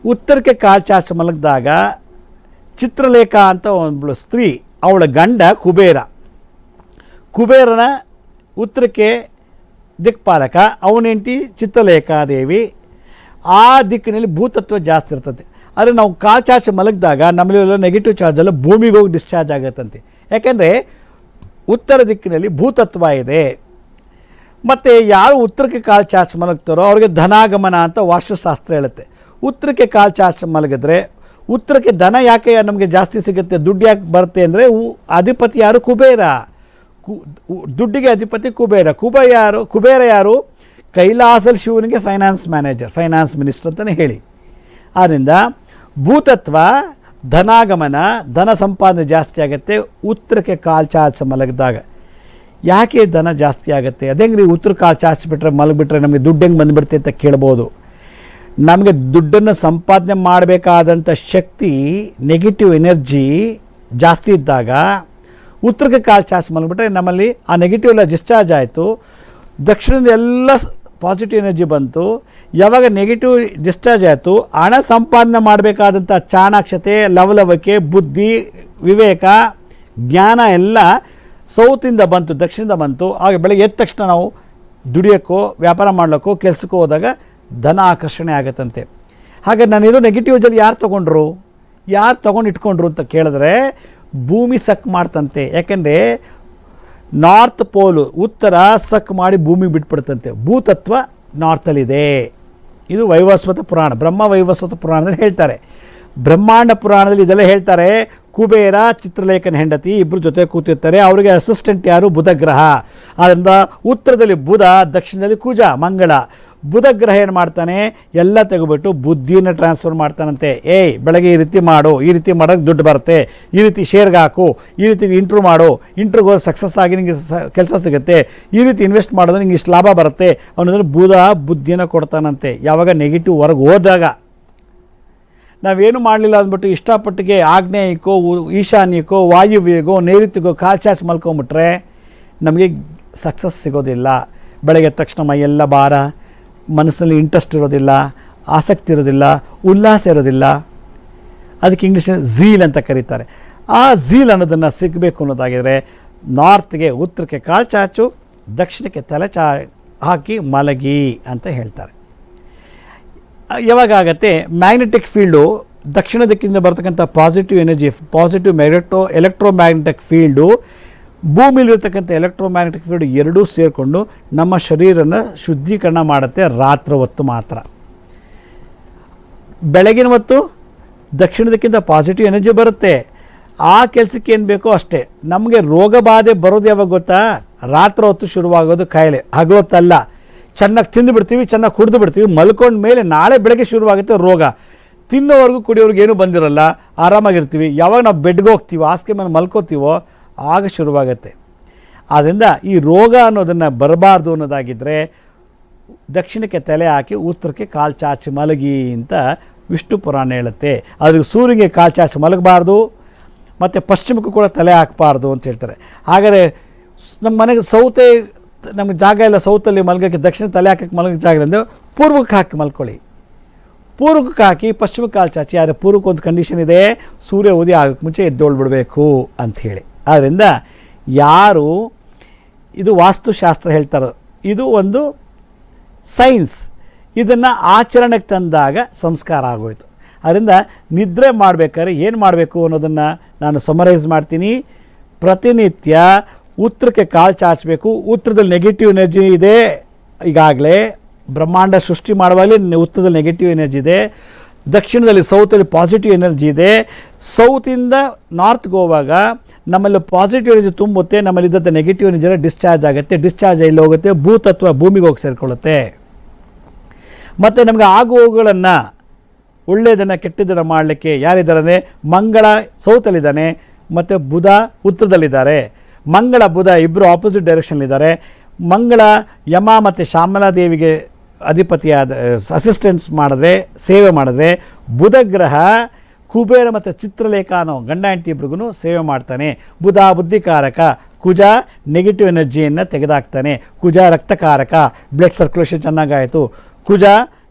ಉತ್ತರಕ್ಕೆ ಕಾಲ್ಚಾಚ ಮಲಗಿದಾಗ ಚಿತ್ರಲೇಖ ಅಂತ ಒಬ್ಬಳು ಸ್ತ್ರೀ, ಅವಳ ಗಂಡ ಕುಬೇರ. ಕುಬೇರನ ಉತ್ತರಕ್ಕೆ ದಿಕ್ಪಾಲಕ ಅವನ ಹೆಂಡತಿ ಚಿತ್ರಲೇಖಾದೇವಿ. ಆ ದಿಕ್ಕಿನಲ್ಲಿ ಭೂತತ್ವ ಜಾಸ್ತಿ ಇರ್ತದೆ. ಆದರೆ ನಾವು ಕಾಲ್ಚಾಚ ಮಲಗಿದಾಗ ನಮ್ಮಲ್ಲೆಲ್ಲ ನೆಗೆಟಿವ್ ಚಾರ್ಜ್ ಎಲ್ಲ ಭೂಮಿಗೆ ಹೋಗಿ ಡಿಸ್ಚಾರ್ಜ್ ಆಗುತ್ತಂತೆ. ಯಾಕೆಂದರೆ ಉತ್ತರ ದಿಕ್ಕಿನಲ್ಲಿ ಭೂತತ್ವ ಇದೆ. ಮತ್ತು ಯಾರು ಉತ್ತರಕ್ಕೆ ಕಾಲು ಚಾಚ್ ಮಲಗ್ತಾರೋ ಅವ್ರಿಗೆ ಧನಾಗಮನ ಅಂತ ವಾಸ್ತುಶಾಸ್ತ್ರ ಹೇಳುತ್ತೆ. ಉತ್ತರಕ್ಕೆ ಕಾಲು ಚಾಚ ಮಲಗಿದ್ರೆ ಉತ್ತರಕ್ಕೆ ದನ ಯಾಕೆ ನಮಗೆ ಜಾಸ್ತಿ ಸಿಗುತ್ತೆ? ದುಡ್ಡು ಯಾಕೆ ಬರುತ್ತೆ ಅಂದರೆ ಅಧಿಪತಿ ಯಾರು? ಕುಬೇರ. ದುಡ್ಡಿಗೆ ಅಧಿಪತಿ ಕುಬೇರ. ಕುಬ ಯಾರು? ಕುಬೇರ ಯಾರು? ಕೈಲಾಸಲ್ ಶಿವನಿಗೆ ಫೈನಾನ್ಸ್ ಮ್ಯಾನೇಜರ್ ಫೈನಾನ್ಸ್ ಮಿನಿಸ್ಟರ್ ಅಂತಲೇ ಹೇಳಿ. ಆದ್ದರಿಂದ ಭೂತತ್ವ, ಧನಾಗಮನ, ಧನ ಸಂಪಾದನೆ ಜಾಸ್ತಿ ಆಗುತ್ತೆ, ಉತ್ತರಕ್ಕೆ ಕಾಲು ಚಾಚ ಮಲಗಿದಾಗ. ಯಾಕೆ ಧನ ಜಾಸ್ತಿ ಆಗುತ್ತೆ? ಅದೇಂಗ್ರಿ ಉತ್ತರ ಕಾಲು ಚಾಚಿಬಿಟ್ರೆ ಮಲಗಿಬಿಟ್ರೆ ನಮಗೆ ದುಡ್ಡು ಹೆಂಗೆ ಬಂದುಬಿಡುತ್ತೆ ಅಂತ ಕೇಳ್ಬೋದು. ನಮಗೆ ದುಡ್ಡನ್ನು ಸಂಪಾದನೆ ಮಾಡಬೇಕಾದಂಥ ಶಕ್ತಿ ನೆಗೆಟಿವ್ ಎನರ್ಜಿ ಜಾಸ್ತಿ ಇದ್ದಾಗ ಉತ್ತರಕ್ಕೆ ಕಾಲು ಚಾರ್ಜ್ ಮಲಗಿಬಿಟ್ರೆ ನಮ್ಮಲ್ಲಿ ಆ ನೆಗೆಟಿವ್ ಎಲ್ಲ ಡಿಸ್ಚಾರ್ಜ್ ಆಯಿತು. ದಕ್ಷಿಣದ ಎಲ್ಲ ಪಾಸಿಟಿವ್ ಎನರ್ಜಿ ಬಂತು. ಯಾವಾಗ ನೆಗೆಟಿವ್ ಡಿಸ್ಚಾರ್ಜ್ ಆಯಿತು, ಹಣ ಸಂಪಾದನೆ ಮಾಡಬೇಕಾದಂಥ ಚಾಣಾಕ್ಷತೆ, ಲವಲವಿಕೆ, ಬುದ್ಧಿ, ವಿವೇಕ, ಜ್ಞಾನ ಎಲ್ಲ ಸೌತಿಂದ ಬಂತು, ದಕ್ಷಿಣದಿಂದ ಬಂತು. ಹಾಗೆ ಬೆಳಗ್ಗೆ ಎದ್ದ ತಕ್ಷಣ ನಾವು ದುಡಿಯೋಕ್ಕೋ ವ್ಯಾಪಾರ ಮಾಡಲಿಕ್ಕೋ, ಕೆಲಸಕ್ಕೋ ಹೋದಾಗ ಧನ ಆಕರ್ಷಣೆ ಆಗತ್ತಂತೆ. ಹಾಗೆ ನಾನಿರೋ ನೆಗೆಟಿವ್ ಜಲ್ಲಿ ಯಾರು ತೊಗೊಂಡ್ರು? ಯಾರು ತೊಗೊಂಡು ಇಟ್ಕೊಂಡ್ರು ಅಂತ ಕೇಳಿದ್ರೆ ಭೂಮಿ ಸಕ್ ಮಾಡ್ತಂತೆ. ಯಾಕೆಂದರೆ ನಾರ್ತ್ ಪೋಲು ಉತ್ತರ ಸಕ್ ಮಾಡಿ ಭೂಮಿ ಬಿಟ್ಬಿಡ್ತಂತೆ. ಭೂತತ್ವ ನಾರ್ತಲ್ಲಿದೆ ಇದು ವೈವಸ್ವತ ಪುರಾಣ, ಬ್ರಹ್ಮ ವೈವಸ್ವತ ಪುರಾಣದಲ್ಲಿ ಹೇಳ್ತಾರೆ. ಬ್ರಹ್ಮಾಂಡ ಪುರಾಣದಲ್ಲಿ ಇದೆಲ್ಲ ಹೇಳ್ತಾರೆ, ಕುಬೇರ, ಚಿತ್ರಲೇಖನ ಹೆಂಡತಿ ಇಬ್ಬರು ಜೊತೆ ಕೂತಿರ್ತಾರೆ. ಅವರಿಗೆ ಅಸಿಸ್ಟೆಂಟ್ ಯಾರು? ಬುಧ ಗ್ರಹ ಆದ್ದರಿಂದ ಉತ್ತರದಲ್ಲಿ ಬುಧ, ದಕ್ಷಿಣದಲ್ಲಿ ಕುಜ, ಮಂಗಳ. ಬುಧ ಗ್ರಹ ಏನು ಮಾಡ್ತಾನೆ? ಎಲ್ಲ ತೆಗೆಬಿಟ್ಟು ಬುದ್ಧಿಯನ್ನು ಟ್ರಾನ್ಸ್ಫರ್ ಮಾಡ್ತಾನಂತೆ. ಏಯ್, ಬೆಳಗ್ಗೆ ಈ ರೀತಿ ಮಾಡು, ಈ ರೀತಿ ಮಾಡೋಕ್ಕೆ ದುಡ್ಡು ಬರುತ್ತೆ. ಈ ರೀತಿ ಶೇರ್ಗೆ ಹಾಕು, ಈ ರೀತಿ ಇಂಟ್ರೂ ಮಾಡು. ಇಂಟ್ರಿಗೆ ಹೋಗಿ ಸಕ್ಸಸ್ ಆಗಿ ನಿಮಗೆ ಕೆಲಸ ಸಿಗುತ್ತೆ. ಈ ರೀತಿ ಇನ್ವೆಸ್ಟ್ ಮಾಡಿದ್ರೆ ನಿಂಗೆ ಇಷ್ಟು ಲಾಭ ಬರುತ್ತೆ ಅವನಂದ್ರೆ ಬುಧ ಬುದ್ಧಿಯನ್ನು ಕೊಡ್ತಾನಂತೆ. ಯಾವಾಗ ನೆಗೆಟಿವ್ ಹೊರಗೆ ಹೋದಾಗ. ನಾವೇನು ಮಾಡಲಿಲ್ಲ ಅಂದ್ಬಿಟ್ಟು ಇಷ್ಟಪಟ್ಟಿಗೆ ಆಗ್ನೇಯಕ್ಕೋ ಈಶಾನ್ಯಕ್ಕೋ, ವಾಯುವ್ಯಗೋ ನೈಋತ್ಯಗೋ ಕಾಲ್ಚಾಚ್ ಮಲ್ಕೊಂಬಿಟ್ರೆ ನಮಗೆ ಸಕ್ಸಸ್ ಸಿಗೋದಿಲ್ಲ. ಬೆಳಗ್ಗೆ ತಕ್ಷಣ ಮೈಯೆಲ್ಲ ಭಾರ. ಮನಸ್ಸಲ್ಲಿ ಇಂಟ್ರೆಸ್ಟ್ ಇರೋದಿಲ್ಲ, ಆಸಕ್ತಿ ಇರೋದಿಲ್ಲ, ಉಲ್ಲಾಸ ಇರೋದಿಲ್ಲ. ಅದಕ್ಕೆ ಇಂಗ್ಲೀಷ್ ಝೀಲ್ ಅಂತ ಕರೀತಾರೆ. ಆ ಝೀಲ್ ಅನ್ನೋದನ್ನು ಸಿಗಬೇಕು ಅನ್ನೋದಾಗಿದ್ರೆ ನಾರ್ತ್ಗೆ ಉತ್ತರಕ್ಕೆ ಕಾಲು ಚಾಚು, ದಕ್ಷಿಣಕ್ಕೆ ತಲೆ ಚಾ, ಹಾಕಿ ಮಲಗಿ ಅಂತ ಹೇಳ್ತಾರೆ. ಯಾವಾಗ ಆಗತ್ತೆ? ಮ್ಯಾಗ್ನೆಟಿಕ್ ಫೀಲ್ಡು ದಕ್ಷಿಣ ದಿಕ್ಕಿಂದ ಬರ್ತಕ್ಕಂಥ positive energy positive magneto electromagnetic field ಭೂಮಿಲಿರ್ತಕ್ಕಂಥ electromagnetic field ಎರಡೂ ಸೇರಿಕೊಂಡು ನಮ್ಮ ಶರೀರನ ಶುದ್ಧೀಕರಣ ಮಾಡುತ್ತೆ ರಾತ್ರಿ ಹೊತ್ತು ಮಾತ್ರ. ಬೆಳಗಿನ ಹೊತ್ತು ದಕ್ಷಿಣದಕ್ಕಿಂತ ಪಾಸಿಟಿವ್ ಎನರ್ಜಿ ಬರುತ್ತೆ. ಆ ಕೆಲಸಕ್ಕೆ ಏನು ಬೇಕೋ ಅಷ್ಟೇ. ನಮಗೆ ರೋಗ ಬಾಧೆ ಬರೋದು ಯಾವಾಗ ಗೊತ್ತಾ? ರಾತ್ರಿ ಹೊತ್ತು ಶುರುವಾಗೋದು ಕಾಯಿಲೆ ಹಗಲೊತ್ತಲ್ಲ. ಚೆನ್ನಾಗಿ ತಿಂದು ಬಿಡ್ತೀವಿ, ಚೆನ್ನಾಗಿ ಕುಡಿದು ಬಿಡ್ತೀವಿ. ಮಲ್ಕೊಂಡ ಮೇಲೆ ನಾಳೆ ಬೆಳಗ್ಗೆ ಶುರುವಾಗುತ್ತೆ ರೋಗ. ತಿನ್ನೋವರೆಗೂ ಕುಡಿಯೋರ್ಗೇನು ಬಂದಿರಲ್ಲ. ಆರಾಮಾಗಿರ್ತೀವಿ. ಯಾವಾಗ ನಾವು ಬೆಡ್ಗೆ ಹೋಗ್ತೀವೋ, ಹಾಸಿಗೆ ಮೇಲೆ ಮಲ್ಕೋತೀವೋ ಆಗ ಶುರುವಾಗುತ್ತೆ. ಆದ್ದರಿಂದ ಈ ರೋಗ ಅನ್ನೋದನ್ನು ಬರಬಾರ್ದು ಅನ್ನೋದಾಗಿದ್ದರೆ ದಕ್ಷಿಣಕ್ಕೆ ತಲೆ ಹಾಕಿ ಉತ್ತರಕ್ಕೆ ಕಾಲು ಚಾಚಿ ಮಲಗಿ ಅಂತ ವಿಷ್ಣು ಪುರಾಣ ಹೇಳುತ್ತೆ. ಅದಕ್ಕೆ ಸೂರ್ಯನಿಗೆ ಕಾಲು ಚಾಚಿ ಮಲಗಬಾರ್ದು, ಮತ್ತು ಪಶ್ಚಿಮಕ್ಕೂ ಕೂಡ ತಲೆ ಹಾಕಬಾರ್ದು ಅಂತ ಹೇಳ್ತಾರೆ. ಹಾಗಾದರೆ ನಮ್ಮ ಮನೆಗೆ ಸೌತೆ ನಮಗೆ ಜಾಗ ಇಲ್ಲ ಸೌತಲ್ಲಿ ಮಲಗೋಕ್ಕೆ, ದಕ್ಷಿಣ ತಲೆ ಹಾಕಕ್ಕೆ ಮಲಗಕ್ಕೆ ಜಾಗ ಇಲ್ಲ ಅಂದರೆ ಪೂರ್ವಕ್ಕೆ ಹಾಕಿ ಮಲ್ಕೊಳ್ಳಿ. ಪೂರ್ವಕ್ಕೆ ಹಾಕಿ ಪಶ್ಚಿಮಕ್ಕೆ ಕಾಲು ಚಾಚಿ, ಆದರೆ ಪೂರ್ವಕ್ಕೆ ಒಂದು ಕಂಡೀಷನ್ ಇದೆ, ಸೂರ್ಯ ಉದಯ ಆಗೋಕ್ಕೆ ಮುಂಚೆ ಎದ್ದೋಳ್ಬಿಡಬೇಕು ಅಂಥೇಳಿ ಆದ್ದರಿಂದ ಯಾರು, ಇದು ವಾಸ್ತುಶಾಸ್ತ್ರ ಹೇಳ್ತಾರೋ ಇದು ಒಂದು ಸೈನ್ಸ್. ಇದನ್ನು ಆಚರಣೆಗೆ ತಂದಾಗ ಸಂಸ್ಕಾರ ಆಗೋಯಿತು. ಅದರಿಂದ ನಿದ್ರೆ ಮಾಡಬೇಕಾದ್ರೆ ಏನು ಮಾಡಬೇಕು ಅನ್ನೋದನ್ನು ನಾನು ಸಮರೈಸ್ ಮಾಡ್ತೀನಿ. ಪ್ರತಿನಿತ್ಯ ಉತ್ತರಕ್ಕೆ ಕಾಲು ಚಾಚಬೇಕು. ಉತ್ತರದಲ್ಲಿ ನೆಗೆಟಿವ್ ಎನರ್ಜಿ ಇದೆ. ಈಗಾಗಲೇ ಬ್ರಹ್ಮಾಂಡ ಸೃಷ್ಟಿ ಮಾಡುವಾಗಲೇ ಉತ್ತರದಲ್ಲಿ ನೆಗೆಟಿವ್ ಎನರ್ಜಿ ಇದೆ. ದಕ್ಷಿಣದಲ್ಲಿ ಸೌತಲ್ಲಿ ಪಾಸಿಟಿವ್ ಎನರ್ಜಿ ಇದೆ. ಸೌತಿಂದ ನಾರ್ತ್ಗೆ ಹೋಗುವಾಗ ನಮ್ಮಲ್ಲಿ ಪಾಸಿಟಿವ್ ಎನರ್ಜಿ ತುಂಬುತ್ತೆ, ನಮ್ಮಲ್ಲಿ ಇದ್ದಂಥ ನೆಗೆಟಿವ್ ಎನರ್ಜಿ ಡಿಸ್ಚಾರ್ಜ್ ಆಗುತ್ತೆ ಡಿಸ್ಚಾರ್ಜ್ ಎಲ್ಲಿ ಹೋಗುತ್ತೆ? ಭೂತತ್ವ ಭೂಮಿಗೆ ಹೋಗಿ ಸೇರಿಕೊಳ್ಳುತ್ತೆ. ಮತ್ತು ನಮಗೆ ಆಗುವುಗಳನ್ನು ಒಳ್ಳೆಯದನ್ನು ಕೆಟ್ಟದನ್ನು ಮಾಡಲಿಕ್ಕೆ ಯಾರಿದ್ದಾರೆ? ಮಂಗಳ ಸೌತಲ್ಲಿದ್ದಾನೆ, ಮತ್ತು ಬುಧ ಉತ್ತರದಲ್ಲಿದ್ದಾರೆ. ಮಂಗಳ, ಬುಧ ಇಬ್ಬರು ಆಪೋಸಿಟ್ ಡೈರೆಕ್ಷನ್ಲಿದ್ದಾರೆ ಮಂಗಳ, ಯಮ ಮತ್ತು ಶ್ಯಾಮಲಾದೇವಿಗೆ ಅಧಿಪತಿಯಾದ ಅಸಿಸ್ಟೆನ್ಸ್ ಮಾಡಿದ್ರೆ, ಸೇವೆ ಮಾಡಿದ್ರೆ ಬುಧ ಗ್ರಹ ಕುಬೇರ ಮತ್ತು ಚಿತ್ರಲೇಖ ಅನ್ನೋ ಗಂಡ ಹೆಂಡತಿ ಸೇವೆ ಮಾಡ್ತಾನೆ. ಬುಧ ಬುದ್ಧಿಕಾರಕ, ಕುಜ ನೆಗೆಟಿವ್ ಎನರ್ಜಿಯನ್ನು ತೆಗೆದಾಕ್ತಾನೆ. ಕುಜ ರಕ್ತಕಾರಕ ಬ್ಲಡ್ ಸರ್ಕ್ಯುಲೇಷನ್ ಚೆನ್ನಾಗಾಯಿತು. ಕುಜ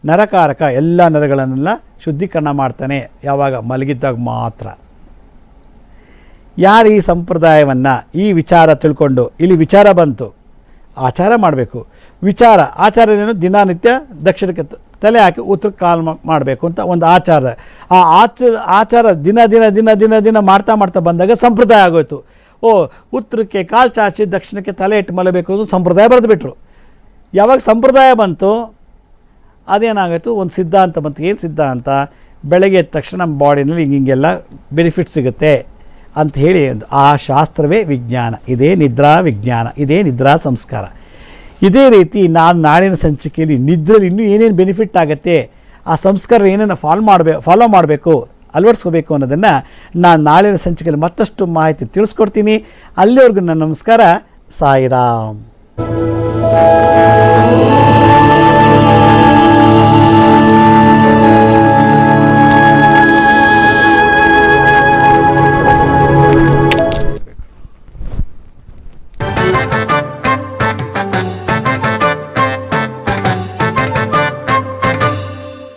ನರಕಾರಕ, ಎಲ್ಲ ನರಗಳನ್ನೆಲ್ಲ ಶುದ್ಧೀಕರಣ ಮಾಡ್ತಾನೆ, ಯಾವಾಗ? ಮಲಗಿದ್ದಾಗ ಮಾತ್ರ. ಯಾರು ಈ ಸಂಪ್ರದಾಯವನ್ನು, ಈ ವಿಚಾರ ತಿಳ್ಕೊಂಡು, ಇಲ್ಲಿ ವಿಚಾರ ಬಂತು. ಆಚಾರ ಮಾಡಬೇಕು. ವಿಚಾರ ಆಚಾರ ಏನು ದಿನನಿತ್ಯ ದಕ್ಷಿಣಕ್ಕೆ ತಲೆ ಹಾಕಿ ಉತ್ತರ ಕಾಲ್ ಮಾಡಬೇಕು ಅಂತ ಒಂದು ಆಚಾರ. ಆ ಆಚ, ಆಚಾರ ದಿನ ದಿನ ದಿನ ದಿನ ದಿನ ಮಾಡ್ತಾ ಮಾಡ್ತಾ ಬಂದಾಗ ಸಂಪ್ರದಾಯ ಆಗೋಯ್ತು. ಓ, ಉತ್ತರಕ್ಕೆ ಕಾಲು ಚಾಚಿ ದಕ್ಷಿಣಕ್ಕೆ ತಲೆ ಇಟ್ಟು ಮಲಬೇಕು ಅಂತ ಸಂಪ್ರದಾಯ ಬರೆದುಬಿಟ್ರು. ಯಾವಾಗ ಸಂಪ್ರದಾಯ ಬಂತು? ಅದೇನಾಗೋಯ್ತು? ಒಂದು ಸಿದ್ಧಾಂತ ಬಂತು. ಏನು ಸಿದ್ಧಾಂತ? ಬೆಳಗ್ಗೆ ಎದ್ದ ತಕ್ಷಣ ನಮ್ಮ ಬಾಡಿನಲ್ಲಿ ಹಿಂಗೆ ಹಿಂಗೆಲ್ಲ ಬೆನಿಫಿಟ್ ಸಿಗುತ್ತೆ ಅಂತ ಹೇಳಿ ಆ ಶಾಸ್ತ್ರವೇ ವಿಜ್ಞಾನ. ಇದೇ ನಿದ್ರಾ ವಿಜ್ಞಾನ. ಇದೇ ನಿದ್ರಾ ಸಂಸ್ಕಾರ. ಇದೇ ರೀತಿ ನಾನು ನಾಳಿನ ಸಂಚಿಕೆಯಲ್ಲಿ ನಿದ್ರೆಯಲ್ಲಿ ಇನ್ನೂ ಏನೇನು ಬೆನಿಫಿಟ್ ಆಗುತ್ತೆ, ಆ ಸಂಸ್ಕಾರ ಏನೇನು ಫಾಲೋ ಮಾಡಬೇಕು ಫಾಲೋ ಮಾಡಬೇಕು, ಅಳವಡಿಸ್ಕೋಬೇಕು ಅನ್ನೋದನ್ನು ನಾನು ನಾಳಿನ ಸಂಚಿಕೆಯಲ್ಲಿ ಮತ್ತಷ್ಟು ಮಾಹಿತಿ ತಿಳಿಸ್ಕೊಡ್ತೀನಿ. ಅಲ್ಲಿವರೆಗೂ ನನ್ನ ನಮಸ್ಕಾರ, ಸಾಯಿರಾಮ್.